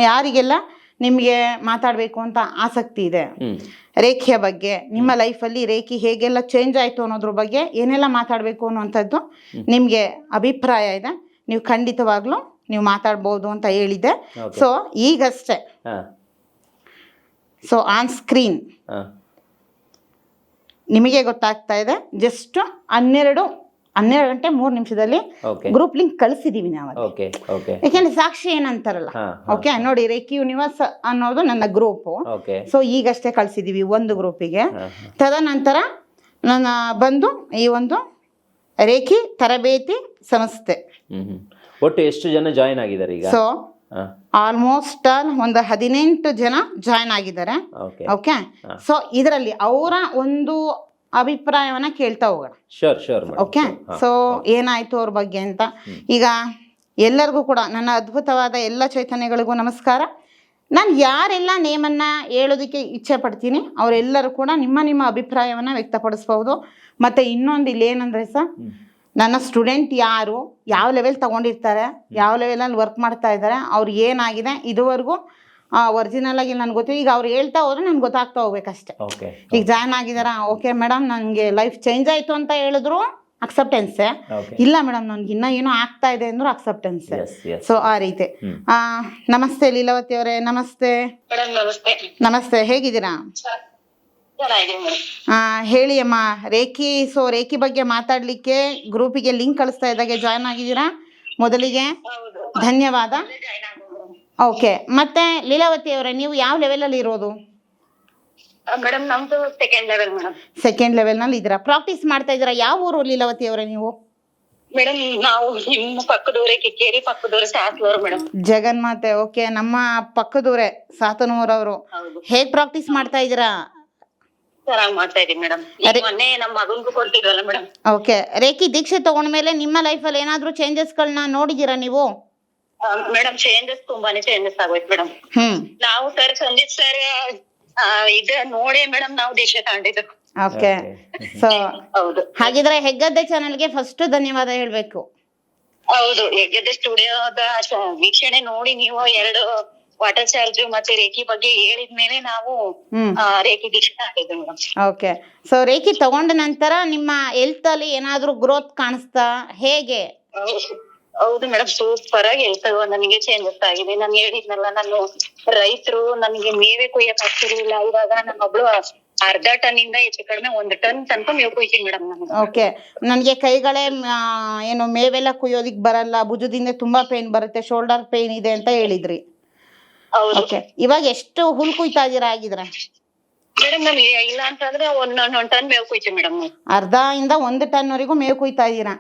Speaker 1: ಯಾರಿಗೆಲ್ಲ ನಿಮಗೆ ಮಾತಾಡಬೇಕು ಅಂತ ಆಸಕ್ತಿ ಇದೆ. ರೇಖೆಯ ಬಗ್ಗೆ ನಿಮ್ಮ ಲೈಫಲ್ಲಿ ರೇಖೆ ಹೇಗೆಲ್ಲ ಚೇಂಜ್ ಆಯಿತು ಅನ್ನೋದ್ರ ಬಗ್ಗೆ ಏನೆಲ್ಲ ಮಾತಾಡಬೇಕು ಅನ್ನುವಂಥದ್ದು ನಿಮಗೆ ಅಭಿಪ್ರಾಯ ಇದೆ. ನೀವು ಖಂಡಿತವಾಗ್ಲೂ ನೀವು ಮಾತಾಡ್ಬೋದು ಅಂತ ಹೇಳಿದ್ದೆ. ಸೊ ಈಗಷ್ಟೇ ಸೊ ಆನ್ ಸ್ಕ್ರೀನ್ ನಿಮಗೆ ಗೊತ್ತಾಗ್ತಾ ಇದೆ ಜಸ್ಟ್ ಹನ್ನೆರಡು ಹನ್ನೆರಡು ಗಂಟೆ ಮೂರು ನಿಮಿಷದಲ್ಲಿ ಗ್ರೂಪ್ ಲಿಂಕ್ ಕಳಿಸಿದೀವಿ ನಾವು ಯಾಕೆಂದ್ರೆ ಸಾಕ್ಷಿ ಏನಂತಾರಲ್ಲ. ಓಕೆ ನೋಡಿ ರೇಖಿ ಯೂನಿವರ್ಸ್ ಅನ್ನೋದು ನನ್ನ ಗ್ರೂಪ್ ಸೊ ಈಗಷ್ಟೇ ಕಳಿಸಿದೀವಿ ಒಂದು ಗ್ರೂಪಿಗೆ ತದನಂತರ ನನ್ನ ಬಂದು ಈ ಒಂದು ರೇಖಿ ತರಬೇತಿ ಸಂಸ್ಥೆ.
Speaker 5: ಒಟ್ಟು ಎಷ್ಟು ಜನ ಜಾಯಿನ್ ಆಗಿದ್ದಾರೆ ಈಗ?
Speaker 1: ಸೊ ಆಲ್ಮೋಸ್ಟ್ ಆಲ್ ಒಂದು ಹದಿನೆಂಟು ಜನ ಜಾಯ್ನ್ ಆಗಿದ್ದಾರೆ.
Speaker 5: ಓಕೆ
Speaker 1: ಸೊ ಇದರಲ್ಲಿ ಅವರ ಒಂದು ಅಭಿಪ್ರಾಯವನ್ನ ಕೇಳ್ತಾ ಹೋಗೋಣ.
Speaker 5: ಶೋರ್ ಶೋರ್
Speaker 1: ಓಕೆ ಸೊ ಏನಾಯ್ತು ಅವ್ರ ಬಗ್ಗೆ ಅಂತ? ಈಗ ಎಲ್ಲರಿಗೂ ಕೂಡ ನನ್ನ ಅದ್ಭುತವಾದ ಎಲ್ಲ ಚೈತನ್ಯಗಳಿಗೂ ನಮಸ್ಕಾರ. ನಾನು ಯಾರೆಲ್ಲ ನೇಮನ್ನ ಹೇಳೋದಕ್ಕೆ ಇಚ್ಛೆ ಪಡ್ತೀನಿ ಅವರೆಲ್ಲರೂ ಕೂಡ ನಿಮ್ಮ ನಿಮ್ಮ ಅಭಿಪ್ರಾಯವನ್ನು ವ್ಯಕ್ತಪಡಿಸ್ಬೋದು ಮತ್ತು ಇನ್ನೊಂದು ಇಲ್ಲಿ ಏನಂದ್ರೆ ಸರ್ ನನ್ನ ಸ್ಟೂಡೆಂಟ್ ಯಾರು? ಯಾವ ಲೆವೆಲ್ ತಗೊಂಡಿರ್ತಾರೆ? ಯಾವ ಲೆವೆಲಲ್ಲಿ ವರ್ಕ್ ಮಾಡ್ತಾ ಇದ್ದಾರೆ? ಅವ್ರು ಏನಾಗಿದೆ? ಇದುವರೆಗೂ ಒರಿಜಿನಲ್ ಆಗಿ ನನ್ಗೆ ಗೊತ್ತಿಲ್ಲ. ಈಗ ಅವ್ರು ಹೇಳ್ತಾ ಹೋದ್ರೆ ನನ್ಗೆ ಗೊತ್ತಾಗ್ತಾ ಹೋಗ್ಬೇಕಷ್ಟೇ.
Speaker 5: ಓಕೆ
Speaker 1: ಈಗ ಜಾಯ್ನ್ ಆಗಿದಾರ? ಓಕೆ ಮೇಡಮ್ ನನಗೆ ಲೈಫ್ ಚೇಂಜ್ ಆಯಿತು ಅಂತ ಹೇಳಿದ್ರು ಅಕ್ಸೆಪ್ಟೆನ್ಸೆ ಇಲ್ಲ ಮೇಡಮ್ ನನ್ಗೆ ಇನ್ನೂ ಏನೋ ಆಗ್ತಾ ಇದೆ ಅಂದ್ರು ಅಕ್ಸೆಪ್ಟೆನ್ಸೆ ಸೊ ಆ ರೀತಿ. ಆ, ನಮಸ್ತೆ ಲೀಲಾವತಿ ಅವರೇ ನಮಸ್ತೆ.
Speaker 2: ನಮಸ್ತೆ
Speaker 1: ಹೇಗಿದ್ದೀರಾ? ಆ, ಹೇಳಿ ಅಮ್ಮ ರೇಖಿ ಸೊ ರೇಖಿ ಬಗ್ಗೆ ಮಾತಾಡ್ಲಿಕ್ಕೆ ಗ್ರೂಪಿಗೆ ಲಿಂಕ್ ಕಳಿಸ್ತಾ ಇದ್ದಾಗೆ ಜಾಯ್ನ್ ಆಗಿದ್ದೀರಾ ಮೊದಲಿಗೆ? ಧನ್ಯವಾದ. ಓಕೆ ಮತ್ತೆ ಲೀಲಾವತಿ ಅವರೇ ನೀವು ಯಾವ ಲೆವೆಲಲ್ಲಿ ಇರೋದು?
Speaker 2: ಮೇಡಮ್ ನಮ್ದು ಸೆಕೆಂಡ್ ಲೆವೆಲ್ ಮೇಡಮ್
Speaker 1: ಸೆಕೆಂಡ್ ಲೆವೆಲ್ನಲ್ಲಿ ಇದ್ದೀರಾ? ಪ್ರಾಕ್ಟೀಸ್ ಮಾಡ್ತಾ ಇದ್ದೀರಾ? ಯಾವ ಊರು ಲೀಲಾವತಿ ಅವರೇ ನೀವು?
Speaker 2: ಮೇಡಮ್ ನಾವು ನಿಮ್ಮ ಪಕ್ಕದೂರೇ ಕಿಕ್ಕೇರಿ ಪಕ್ಕದೂರೇ ಸಾತನೂರು ಮೇಡಮ್
Speaker 1: ಜಗನ್ಮಾತೆ ಓಕೆ ನಮ್ಮ ಪಕ್ಕದೂರೇ ಸಾತನೂರವರು. ಹೇಗ್ ಪ್ರಾಕ್ಟೀಸ್ ಮಾಡ್ತಾ ಇದ್ದೀರಾ?
Speaker 2: ಚೆನ್ನಾಗಿ ಮಾಡ್ತಾ ಇದೀವಿ ಮೇಡಮ್. ಮೊನ್ನೆ ನಮ್ಮ ಮಗನ್ಗೂ ಕೊಟ್ಟಿದ್ವಲ್ಲ ಮೇಡಮ್.
Speaker 1: ಓಕೆ. ರೇಖಿ ದೀಕ್ಷೆ ತಗೊಂಡ್ಮೇಲೆ ನಿಮ್ಮ ಲೈಫಲ್ಲಿ ಏನಾದರೂ ಚೇಂಜಸ್ಗಳನ್ನ ನೋಡಿದೀರಾ ನೀವು?
Speaker 2: ಮೇಡಮ್ ಚೇಂಜಸ್ ತುಂಬಾನೇ ಚೇಂಜಸ್ ಆಗೋಯ್ತು ಮೇಡಮ್.
Speaker 1: ಹ್ಮ್.
Speaker 2: ನಾವು ಸರ್ ಸಂದೀಪ್ ಸರ್ ಇದ ನೋಡಿ ಮೇಡಮ್ ನಾವು ದೀಕ್ಷೆ ತಗೊಂಡಿದ್ದು.
Speaker 1: ಓಕೆ. ಸೊ
Speaker 2: ಹೌದು.
Speaker 1: ಹಾಗಿದ್ರೆ ಹೆಗ್ಗದ್ದೆ ಚಾನಲ್ಗೆ ಫಸ್ಟ್ ಧನ್ಯವಾದ ಹೇಳ್ಬೇಕು.
Speaker 2: ಹೌದು ಹೆಗ್ಗದ್ದೆ ಸ್ಟುಡಿಯೋದ ವೀಕ್ಷಣೆ ನೋಡಿ ನೀವು ಎರಡು ವಾಟರ್ ಚಾರ್ಜ್ ಮತ್ತೆ ರೇಖಿ ಬಗ್ಗೆ ಹೇಳಿದ್ಮೇಲೆ ನಾವು
Speaker 1: ಹ್ಮ್.
Speaker 2: ಆ, ರೇಖಿ ದೀಕ್ಷೆ ತಾಂಡಿದ್ದು ಮೇಡಮ್.
Speaker 1: ಓಕೆ. ಸೊ ರೇಖಿ ತಗೊಂಡ ನಂತರ ನಿಮ್ಮ ಹೆಲ್ತ್ ಅಲ್ಲಿ ಏನಾದ್ರೂ ಗ್ರೋತ್ ಕಾಣಿಸ್ತಾ? ಹೇಗೆ?
Speaker 2: ಹೌದು ಮೇಡಮ್ ಸೂಪರ್ ಆಗಿ ಹೆಲ್ತ್ ನನಗೆ ಚೇಂಜಸ್ ಆಗಿದೆ. ನಾನು ಹೇಳಿದ್ನಲ್ಲ ನಾನು ರೈತರು ನನಗೆ ಮೇವೆ ಕುಯ್ಯಕ್ ಆಗ್ತಿರ್ಲಿಲ್ಲ. ಇವಾಗ ನಾನು ಮಗಳು ಅರ್ಧ ಟನ್ ಇಂದ ಹೆಚ್ಚು ಕಡಿಮೆ ಒಂದ್ ಟನ್ ತನಕ ಮೇವು ಕೊಯ್ತೀನಿ ಮೇಡಮ್ ನಾನು.
Speaker 1: ಓಕೆ. ನನಗೆ ಕೈಗಳೇ ಆ, ಏನು ಮೇವೆಲ್ಲ ಕುಯ್ಯೋದಿಕ್ ಬರಲ್ಲ. ಭುಜದಿಂದ ತುಂಬಾ ಪೇನ್ ಬರುತ್ತೆ. ಶೋಲ್ಡರ್ ಪೇನ್ ಇದೆ ಅಂತ ಹೇಳಿದ್ರಿ. ಓಕೆ ಇವಾಗ ಎಷ್ಟು ಹುಲ್ ಕುಯ್ತಾ ಇದೀರಾ ಆಗಿದ್ರ
Speaker 2: ಮೇಡಮ್ ನಾನು ಇಲ್ಲ ಅಂತಂದ್ರೆ ಒಂದ್ ಒಂದ್ ಟನ್ ಮೇವು ಕುಯ್ತೀವಿ ಮೇಡಮ್
Speaker 1: ಅರ್ಧ ಇಂದ ಒಂದ್ ಟನ್ ವರೆಗೂ ಮೇವು ಕುಯ್ತಾ ಇದೀರಾ?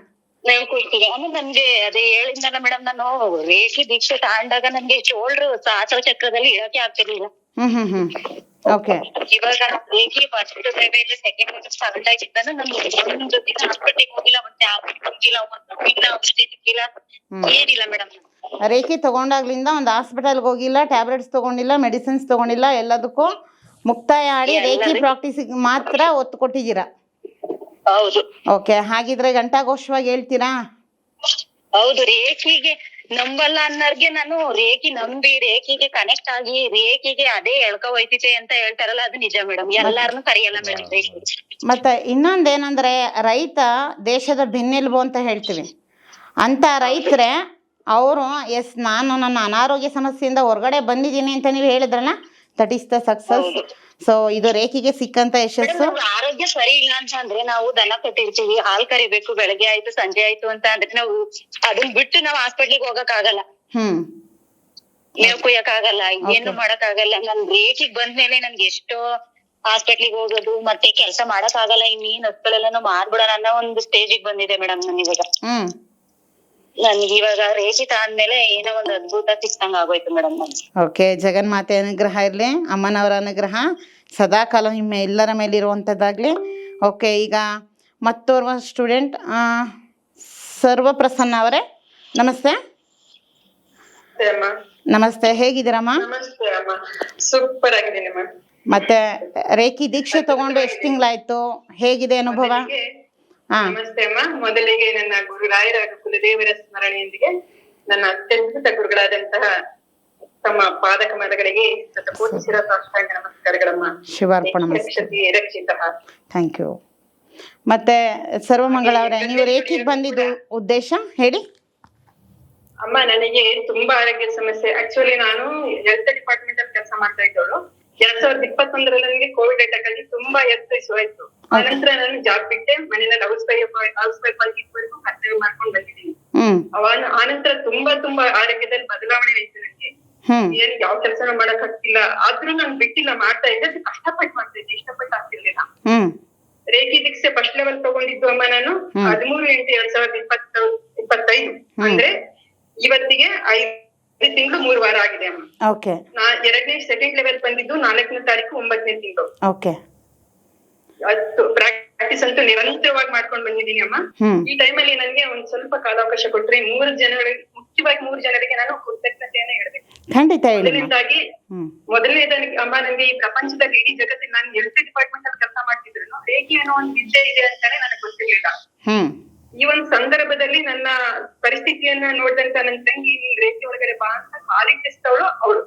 Speaker 2: ಮೇವು ಕುಯ್ತೀವಿ ಆಮೇಲೆ ನನ್ಗೆ ಅದೇ ಹೇಳಿದ್ನಲ್ಲ ಮೇಡಮ್ ನಾನು ರೇಷಿ ದೀಕ್ಷೆ ತಾಂಡಾಗ ನನ್ಗೆ ಶೋಲ್ಡ್ರು ಸಾಸವ ಚಕ್ರದಲ್ಲಿ ಇಳಕ್ಕೆ ಆಗ್ತಿರ್ಲಿಲ್ಲ.
Speaker 1: ಹ್ಮ್ ಹ್ಮ್ ಹ್ಮ್. ಓಕೆ
Speaker 2: ಇವಾಗ ರೇಖಿ ಫಸ್ಟ್ ಸೆಕೆಂಡ್ ಸ್ಟಾರ್ಟ್ ಆಗಿದ್ದಾನ ನಮ್ಗೆ ಒಂದು ದಿನ ಹಾಸ್ಪಿಟಲ್ ಹೋಗಿಲ್ಲ ಮತ್ತೆ ಆಫೀಸ್ ಹೋಗಿಲ್ಲ ಒಂದು ಇಲ್ಲ ಔಷಧಿ ಸಿಕ್ಕಿಲ್ಲ ಏನಿಲ್ಲ ಮೇಡಮ್
Speaker 1: ರೇಖಿ ತಗೊಂಡಾಗ್ಲಿಂದ ಒಂದು ಹಾಸ್ಪಿಟಲ್ಗೆ ಹೋಗಿಲ್ಲ ಟ್ಯಾಬ್ಲೆಟ್ಸ್ ತಗೊಂಡಿಲ್ಲ ಮೆಡಿಸಿನ್ಸ್ ತಗೊಂಡಿಲ್ಲ ಎಲ್ಲದಕ್ಕೂ ಮುಕ್ತಾಯ ಆಡಿ ರೇಖಿ ಪ್ರಾಕ್ಟೀಸಿಗೆ ಮಾತ್ರ ಒತ್ತು ಕೊಟ್ಟಿದ್ದೀರಾ?
Speaker 2: ಹೌದು.
Speaker 1: ಓಕೆ ಹಾಗಿದ್ರೆ ಘಂಟಾಘೋಷವಾಗಿ ಹೇಳ್ತೀರಾ?
Speaker 2: ಹೌದು ರೇಖಿಗೆ ನಂಬಲ್ಲ ಅನ್ನೋರ್ಗೆ ನಾನು ರೇಖಿ ನಂಬಿ ರೇಖಿಗೆ ಕನೆಕ್ಟ್ ಆಗಿ ರೇಖಿಗೆ ಅದೇ ಎಳ್ಕೊ ಹೋಯ್ತಿದೆ ಅಂತ ಹೇಳ್ತಾರಲ್ಲ ಅದು ನಿಜ ಮೇಡಮ್. ಎಲ್ಲಾರನು ಕರೆಯಲ್ಲ ಮೇಡಮ್
Speaker 1: ಮತ್ತೆ ಇನ್ನೊಂದೇನಂದ್ರೆ ಇನ್ನೊಂದೇನೆಂದರೆ ರೈತ ದೇಶದ ಬೆನ್ನೆಲುಬು ಅಂತ ಹೇಳ್ತೀವಿ. ಅಂತ ರೈತರೇ ಅವರು ಎಸ್ ನಾನು ನನ್ನ ಅನಾರೋಗ್ಯ ಸಮಸ್ಯೆಯಿಂದ ಹೊರಗಡೆ ಬಂದಿದ್ದೀನಿ ಅಂತ ನೀವು ಹೇಳಿದ್ರಲ್ಲ that is the success so ಇದು ರೇಖಿಗೆ ಸಿಕ್ಕಂತ ಯಶಸ್ಸು.
Speaker 2: ಆರೋಗ್ಯ ಸರಿ ಇಲ್ಲ ಅಂತ ಅಂದ್ರೆ ನಾವು ದನ ಕೊಟ್ಟಿರ್ತೀವಿ ಹಾಲ್ ಕರಿಬೇಕು ಬೆಳಗ್ಗೆ ಆಯ್ತು ಸಂಜೆ ಆಯ್ತು ಅಂತ ಅಂದ್ರೆ ನಾವು ಅದನ್ನ ಬಿಟ್ಟು ನಾವು ಹಾಸ್ಪಿಟ್ಲಿಗೆ ಹೋಗಕ್ ಆಗಲ್ಲ
Speaker 1: ಹ್ಮ್.
Speaker 2: ಮೇವ್ ಕುಯ್ಯಕ್ ಆಗಲ್ಲ ಏನು ಮಾಡಕ್ ಆಗಲ್ಲ ನನ್ ರೇಖಿಗ್ ಬಂದ್ಮೇಲೆ ನನ್ಗೆ ಎಷ್ಟೋ ಹಾಸ್ಪಿಟ್ಲಿಗೆ ಹೋಗೋದು ಮತ್ತೆ ಕೆಲಸ ಮಾಡಕ್ ಆಗಲ್ಲ ಇನ್ನೇನ್ ಹಸ್ಗಳೆಲ್ಲಾನು ಮಾರ್ಬಿಡೋಣ ಅನ್ನೋ ಒಂದು ಸ್ಟೇಜಿಗೆ ಬಂದಿದೆ ಮೇಡಮ್ ನನ್ ಇವಾಗ. ನನ್ಗೆ ಇವಾಗ ರೇಖಿ ಆದ್ಮೇಲೆ ಏನೋ ಒಂದು ಅದ್ಭುತ ಸಿಕ್ಕಂಗ ಆಗೋಯ್ತು ಮೇಡಮ್ ನನ್ಗೆ.
Speaker 1: ಓಕೆ ಜಗನ್ಮಾತೆ ಅನುಗ್ರಹ ಇರಲಿ ಅಮ್ಮನವರ ಅನುಗ್ರಹ ಸದಾಕಾಲ ನಿಮ್ಮ ಎಲ್ಲರ ಮೇಲಿರುವಂಥದ್ದಾಗಲಿ ಓಕೆ ಈಗ ಮತ್ತೋರ್ವ ಸ್ಟೂಡೆಂಟ್ ಸರ್ವಪ್ರಸನ್ನ ಅವರೇ ನಮಸ್ತೆ.
Speaker 3: ನಮಸ್ತೆ ಅಮ್ಮ.
Speaker 1: ನಮಸ್ತೆ ಹೇಗಿದ್ದೀರಮ್ಮ?
Speaker 3: ನಮಸ್ತೆ ಅಮ್ಮ. ಸೂಪರ್ ಆಗಿದ್ದೀನಿ
Speaker 1: ಮತ್ತೆ ರೇಖಿ ದೀಕ್ಷೆ ತಗೊಂಡು ಎಷ್ಟು ತಿಂಗಳಾಯ್ತು? ಹೇಗಿದೆ ಅನುಭವ?
Speaker 3: ನಮಸ್ತೆ ಅಮ್ಮ. ಮೊದಲಿಗೆ ನನ್ನ ಗುರುರಾಯರ ಕುಲದೇವರ ಸ್ಮರಣೆಯೊಂದಿಗೆ ನನ್ನ ಅತ್ಯದ್ಭುತ ಗುರುಗಳಾದಂತಹ ತಮ್ಮ ಪಾದಕ ಕಮಲಗಳಿಗೆ ಶತಕೋಟಿ ನಮಸ್ಕಾರಗಳಮ್ಮ.
Speaker 1: ಶಿವಾರ್ಪಣ
Speaker 3: ರಕ್ಷತಿ ರಕ್ಷಿತ
Speaker 1: ಥ್ಯಾಂಕ್ ಯು ಮತ್ತೆ ಸರ್ವಮಂಗಳ ಅವರೇ ನೀವು ರೇಖೆ ಬಂದಿದ್ದು ಉದ್ದೇಶ? ಹೇಳಿ.
Speaker 3: ಅಮ್ಮ ನನಗೆ ತುಂಬಾ ಆರೋಗ್ಯ ಸಮಸ್ಯೆ. ಆಕ್ಚುಲಿ ನಾನು ಹೆಲ್ತ್ ಡಿಪಾರ್ಟ್ಮೆಂಟ್ ಅಲ್ಲಿ ಕೆಲಸ ಮಾಡ್ತಾ ಇದ್ದವಳು. ಎರಡ್ ಸಾವಿರದ ಇಪ್ಪತ್ತೊಂದರಲ್ಲಿ ನನಗೆ ಕೋವಿಡ್ ಅಟ್ಯಾಕ್ ಆಗಿ ತುಂಬಾ ಇಶ್ಯೂ ಆಯ್ತು. ಆನಂತರ ನಾನು ಜಾಬ್ ಬಿಟ್ಟೆ ಮನೆಯಲ್ಲಿ ಹೌಸ್ ವೈಫ್ ಹೌಸ್ ವೈಫ್ ಆಗಿ ಇದ್ವರೆಗೂ ಕರ್ತವ್ಯ ಮಾಡ್ಕೊಂಡು ಬಂದಿದ್ದೀನಿ. ಆನಂತರ ತುಂಬಾ ತುಂಬಾ ಆರೋಗ್ಯದಲ್ಲಿ ಬದಲಾವಣೆ ಆಯ್ತು ನನಗೆ ಏನ್ ಯಾವ ಕೆಲಸ ಮಾಡಕ್ ಆಗ್ತಿಲ್ಲ. ಆದ್ರೂ ನಾನು ಬಿಟ್ಟಿಲ್ಲ ಮಾಡ್ತಾ ಇದ್ದೆ ಅದು ಕಷ್ಟಪಟ್ಟು ಮಾಡ್ತಾ ಇದ್ದೆ ಇಷ್ಟಪಟ್ಟು ಆಗ್ತಿರ್ಲಿಲ್ಲ. ರೇಖಿ ದೀಕ್ಷೆ ಫಸ್ಟ್ ಲೆವೆಲ್ ತಗೊಂಡಿದ್ದು ಅಮ್ಮ ನಾನು. ಹದಿಮೂರು ಎಂಟು ಎರಡ್ ಸಾವಿರದ ಇಪ್ಪತ್ತು ಇಪ್ಪತ್ತೈದು. ಅಂದ್ರೆ ಇವತ್ತಿಗೆ ಐದು ತಿಂಗಳು ಮೂರು ವಾರ ಆಗಿದೆ ಅಮ್ಮ.
Speaker 1: ಓಕೆ.
Speaker 3: ನಾ ಎರಡನೇ ಸೆಕೆಂಡ್ ಲೆವೆಲ್ ಬಂದಿದ್ದು ನಾಲ್ಕನೇ ತಾರೀಕು ಒಂಬತ್ತನೇ ತಿಂಗಳು.
Speaker 1: ಓಕೆ.
Speaker 3: ಅಷ್ಟು ಪ್ರಾಕ್ಟೀಸ್ ಅಂತೂ ನಿರಂತರವಾಗಿ ಮಾಡ್ಕೊಂಡು ಬಂದಿದ್ದೀನಿ ಅಮ್ಮ. ಈ ಟೈಮಲ್ಲಿ ನನಗೆ ಒಂದ್ ಸ್ವಲ್ಪ ಕಾಲಾವಕಾಶ ಕೊಟ್ರೆ ಮೂರು ಜನಗಳಿಗೆ ಮುಖ್ಯವಾಗಿ ಮೂರು ಜನರಿಗೆ ನಾನು ಕೃತಜ್ಞತೆಯನ್ನ ಹೇಳ್ಬೇಕು.
Speaker 1: ಖಂಡಿತ
Speaker 3: ಮೊದಲನೇದಾಗಿ ಮೊದಲನೇದಾಗಿ ಅಮ್ಮ ನನಗೆ ಈ ಪ್ರಪಂಚದಲ್ಲಿ ಇಡೀ ಜಗತ್ತಿನ ನಾನು ಹೆಲ್ತ್ ಡಿಪಾರ್ಟ್ಮೆಂಟ್ ಅಲ್ಲಿ ಕೆಲಸ ಮಾಡ್ತಿದ್ರು. ಹೇಗೆ ಅನ್ನೋ ಒಂದು ವಿದ್ಯೆ ಇದೆ ಅಂತಾನೆ ನನಗೆ ಗೊತ್ತಿರ್ಲಿಲ್ಲ. ಈ ಒಂದು ಸಂದರ್ಭದಲ್ಲಿ ನನ್ನ ಪರಿಸ್ಥಿತಿಯನ್ನ ನೋಡಿದಂತ ನನ್ನ ತಂಗಿ ನೀನ್ ರೇಖೆ ಒಳಗಡೆ ಬಾ ಅಂತ ಕಾಲಿಗೆ ತೆಸ್ತವಳು ಅವಳು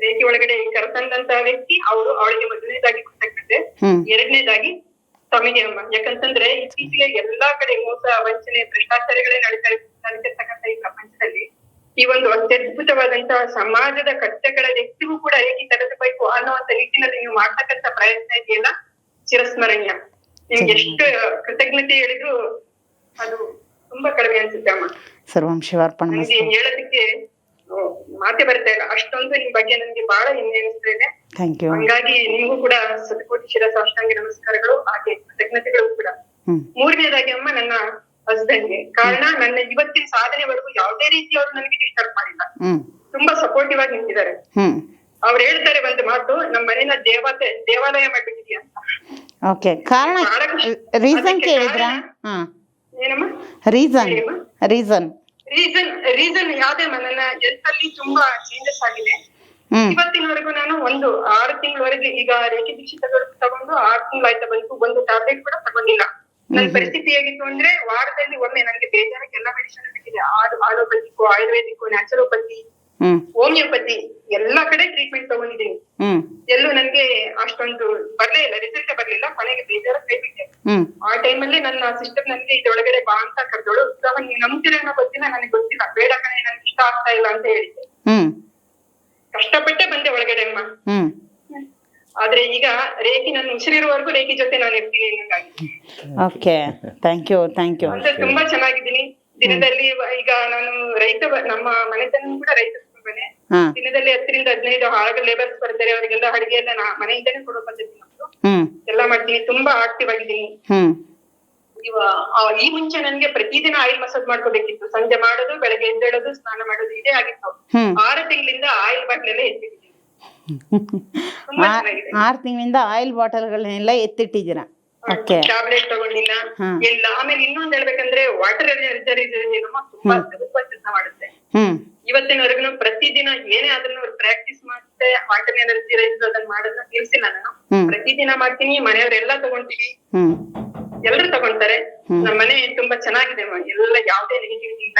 Speaker 3: ರೇಖೆ ಒಳಗಡೆ ಕರ್ತಂದಂತ ವ್ಯಕ್ತಿ ಅವಳು. ಅವಳಿಗೆ ಮೊದಲನೇದಾಗಿ ಗೊತ್ತಾಗ್ತದೆ. ಎರಡನೇದಾಗಿ ತಮಗೆ ಅಮ್ಮ. ಯಾಕಂತಂದ್ರೆ ಇತ್ತೀಚೆಗೆ ಎಲ್ಲಾ ಕಡೆ ಮೋಸ ವಂಚನೆ ಭ್ರಷ್ಟಾಚಾರಗಳೇ ನಡೀತಾ ನಡೀತಿರ್ತಕ್ಕಂಥ ಈ ಪ್ರಪಂಚದಲ್ಲಿ ಈ ಒಂದು ಅತ್ಯದ್ಭುತವಾದಂತಹ ಸಮಾಜದ ಕಟ್ಟಗಳ ವ್ಯಕ್ತಿಗೂ ಕೂಡ ಹೇಗೆ ತಡೆಸಬೇಕು ಅನ್ನುವಂತ ನಿಟ್ಟಿನಲ್ಲಿ ನೀವು ಮಾಡ್ತಕ್ಕಂಥ ಪ್ರಯತ್ನ ಇದೆಯಲ್ಲ? ಚಿರಸ್ಮರಣೀಯ. ನಿಮ್ಗೆ ಎಷ್ಟು ಕೃತಜ್ಞತೆ ಹೇಳಿದ್ರು ಅದು ತುಂಬಾ ಕಡಿಮೆ ಅನ್ಸುತ್ತೆ ಅಮ್ಮ.
Speaker 1: ಸರ್ವಂ ಶಿವಾರ್ಪಣ
Speaker 3: ನನಗೆ ಹೇಳೋದಕ್ಕೆ ಮಾತೆ ಬರ್ತಾ ಇಲ್ಲ. ಅಷ್ಟೊಂದು ನಿಮ್ ಬಗ್ಗೆ ನನಗೆ ಬಹಳ ಹೆಮ್ಮೆ ಅನಿಸ್ತಾ ಇದೆ.
Speaker 1: ಥ್ಯಾಂಕ್ ಯು
Speaker 3: ಹಂಗಾಗಿ ನಿಮಗೂ ಕೂಡ ಶತಕೋಟಿ ಶಿರಸ್ ಅಷ್ಟಾಂಗಿ ನಮಸ್ಕಾರಗಳು ಹಾಗೆ ಕೃತಜ್ಞತೆಗಳು ಕೂಡ. ಮೂರನೇದಾಗಿ ಅಮ್ಮ ನನ್ನ ಹಸ್ಬೆಂಡ್ಗೆ ಕಾರಣ ನನ್ನ ಇವತ್ತಿನ ಸಾಧನೆವರೆಗೂ ಯಾವುದೇ ರೀತಿ ಅವ್ರು ನನಗೆ ಡಿಸ್ಟರ್ಬ್ ಮಾಡಿಲ್ಲ. ತುಂಬಾ ಸಪೋರ್ಟಿವ್ ಆಗಿ ನಿಂತಿದ್ದಾರೆ. ಅವ್ರು ಹೇಳ್ತಾರೆ ಒಂದು ಮಾತು ನಮ್ಮ ಮನೇನ ದೇವತೆ ದೇವಾಲಯ ಮಾಡ್ಬಿಟ್ಟಿದ್ಯಾ ಅಂತ.
Speaker 1: ಓಕೆ ಕಾರಣ ರೀಸನ್ ಕೇಳಿದ್ರಾ? ಹಾ
Speaker 3: ಏನಮ್ಮ?
Speaker 1: ರೀಸನ್ ರೀಸನ್
Speaker 3: ರೀಸನ್ ರೀಸನ್ ಯಾವ್ದೇ ನನ್ನ ಹೆಲ್ತ್ ಅಲ್ಲಿ ತುಂಬಾ ಚೇಂಜಸ್ ಆಗಿದೆ. ಇವತ್ತಿನವರೆಗೂ ನಾನು ಒಂದು ಆರು ತಿಂಗಳವರೆಗೆ ಈಗ ರೇಖೆ ದೀಕ್ಷೆ ತಗೊಂಡು ಆರು ತಿಂಗಳಾಯ್ತಾ ಬಂತು. ಒಂದು ಟ್ಯಾಬ್ಲೆಟ್ ಕೂಡ ತಗೊಂಡಿಲ್ಲ. ನನ್ನ ಪರಿಸ್ಥಿತಿ ಹೇಗಿತ್ತು ಅಂದ್ರೆ ವಾರದಲ್ಲಿ ಒಮ್ಮೆ ನನಗೆ ಬೇಜಾರಕ್ಕೆ ಎಲ್ಲ ಮೆಡಿಸಿನ್ ಬಿಟ್ಟಿದೆ. ಆರು ಆಯುರ್ವೇದಿಕ್ಕು ಆಯುರ್ವೇದಿಕ್ ನ್ಯಾಚುರೋಪತಿ ಹೋಮಿಯೋಪತಿ ಎಲ್ಲಾ ಕಡೆ ಟ್ರೀಟ್ಮೆಂಟ್ ತಗೊಂಡಿದ್ದೀನಿ. ಎಲ್ಲೂ ನನ್ಗೆ ಅಷ್ಟೊಂದು ಬರ್ಲೇ ಇಲ್ಲ ರಿಸಲ್ಟ್ ಬರ್ಲಿಲ್ಲ ಕೊನೆಗೆ ಬೇಜಾರ ಕೈಬಿಟ್ಟೆ
Speaker 1: ಹ್ಮ್.
Speaker 3: ಆ ಟೈಮಲ್ಲಿ ನನ್ನ ಸಿಸ್ಟರ್ ನನಗೆ ಇದೊಳಗಡೆ ಬಾ ಅಂತ ಕರೆದೋಳು. ಉತ್ಸವ ನೀವು ನಂಬ್ತೀರ ಅನ್ನೋ ಗೊತ್ತಿಲ್ಲ ನನಗೆ ಗೊತ್ತಿಲ್ಲ. ಬೇಡ ಕಣೆ ನನ್ಗೆ ಇಷ್ಟ ಆಗ್ತಾ ಇಲ್ಲ ಅಂತ ಹೇಳಿದ್ದೆ. ಕಷ್ಟಪಟ್ಟೆ ಬಂದೆ ಒಳಗಡೆ ಅಮ್ಮ. ಆದ್ರೆ ಈಗ ರೇಖಿ ನನ್ನ ಉಸಿರಿರುವವರೆಗೂ ರೇಖಿ ಜೊತೆ ನಾನು ಇರ್ತೀನಿ
Speaker 1: okay thank you thank you
Speaker 3: ಅಂದ್ರೆ ತುಂಬಾ ಚೆನ್ನಾಗಿದ್ದೀನಿ. ದಿನದಲ್ಲಿ ಈಗ ನಾನು ರೈತ ನಮ್ಮ ಮನೆತನ ಕೂಡ ರೈತ
Speaker 1: ಹಾ.
Speaker 3: ದಿನದಲ್ಲಿ ಹತ್ತರಿಂದ ಹದಿನೈದು ಹಾರ್ಡ್ ಲೇಬರ್ಸ್ ಬರ್ತಾರೆ. ಅವರಿಗೆಲ್ಲ ಅಡಿಗೆ ಎಲ್ಲ ನಾ ಮನೆಯಿಂದನೇ ಕೊಡೋ ಪದ್ಧತಿ ನಮ್ದು. ಎಲ್ಲ ಮಾಡ್ತೀನಿ. ತುಂಬಾ ಆಕ್ಟಿವ್ ಆಗಿದ್ದೀನಿ. ಇವ ಈ ಮುಂಚೆ ನನ್ಗೆ ಪ್ರತಿದಿನ ಆಯಿಲ್ ಮಸಾಜ್ ಮಾಡ್ಕೋಬೇಕಿತ್ತು. ಸಂಜೆ ಮಾಡೋದು ಬೆಳಗ್ಗೆ ಎದ್ದೇಳೋದು ಸ್ನಾನ ಮಾಡೋದು ಇದೇ ಆಗಿತ್ತು. ಆರ ತಿಂಗಳಿಂದ ಆಯಿಲ್ ಬಾಟ್ಲೆಲ್ಲ ಎತ್ತಿಟ್ಟಿದ್ದೀನಿ.
Speaker 1: ಆರು ತಿಂಗಳಿಂದ ಆಯಿಲ್ ಬಾಟಲ್ಗಳನ್ನೆಲ್ಲ ಎತ್ತಿಟ್ಟಿದ್ದೀರಾ?
Speaker 3: ಟ್ಯಾಬ್ಲೆಟ್ ತಗೊಂಡಿಲ್ಲ. ಇಲ್ಲ. ಆಮೇಲೆ ಇನ್ನೊಂದ್ ಹೇಳ್ಬೇಕಂದ್ರೆ ವಾಟರ್ ನಮ್ಮ ತುಂಬಾ ತುಂಬಾ ಕೆಲಸ ಮಾಡುತ್ತೆ. ಇವತ್ತಿನವರೆಗೂ ಪ್ರತಿದಿನ ಏನೇ ಆದ್ರೂ ಪ್ರಾಕ್ಟೀಸ್ ಮತ್ತೆ ವಾಟರ್ ಎನರ್ಜಿ ರೈಸ್ ಅದನ್ನ ಮಾಡೋದನ್ನ ನಿಲ್ಸಿಲ್ಲ ನಾನು. ಪ್ರತಿದಿನ ಮಾಡ್ತೀನಿ ಮನೆಯವರೆಲ್ಲ ತಗೊಂತೀವಿ.
Speaker 1: ಎಲ್ರು
Speaker 3: ಎಲ್ಲರೂ ತಗೊಂತಾರೆ ನಮ್ಮ ಮನೆ ತುಂಬಾ ಚೆನ್ನಾಗಿದೆ. ಎಲ್ಲ ಯಾವ್ದೇ ನೆಗೆಟಿವಿಟಿ ಇಲ್ಲ.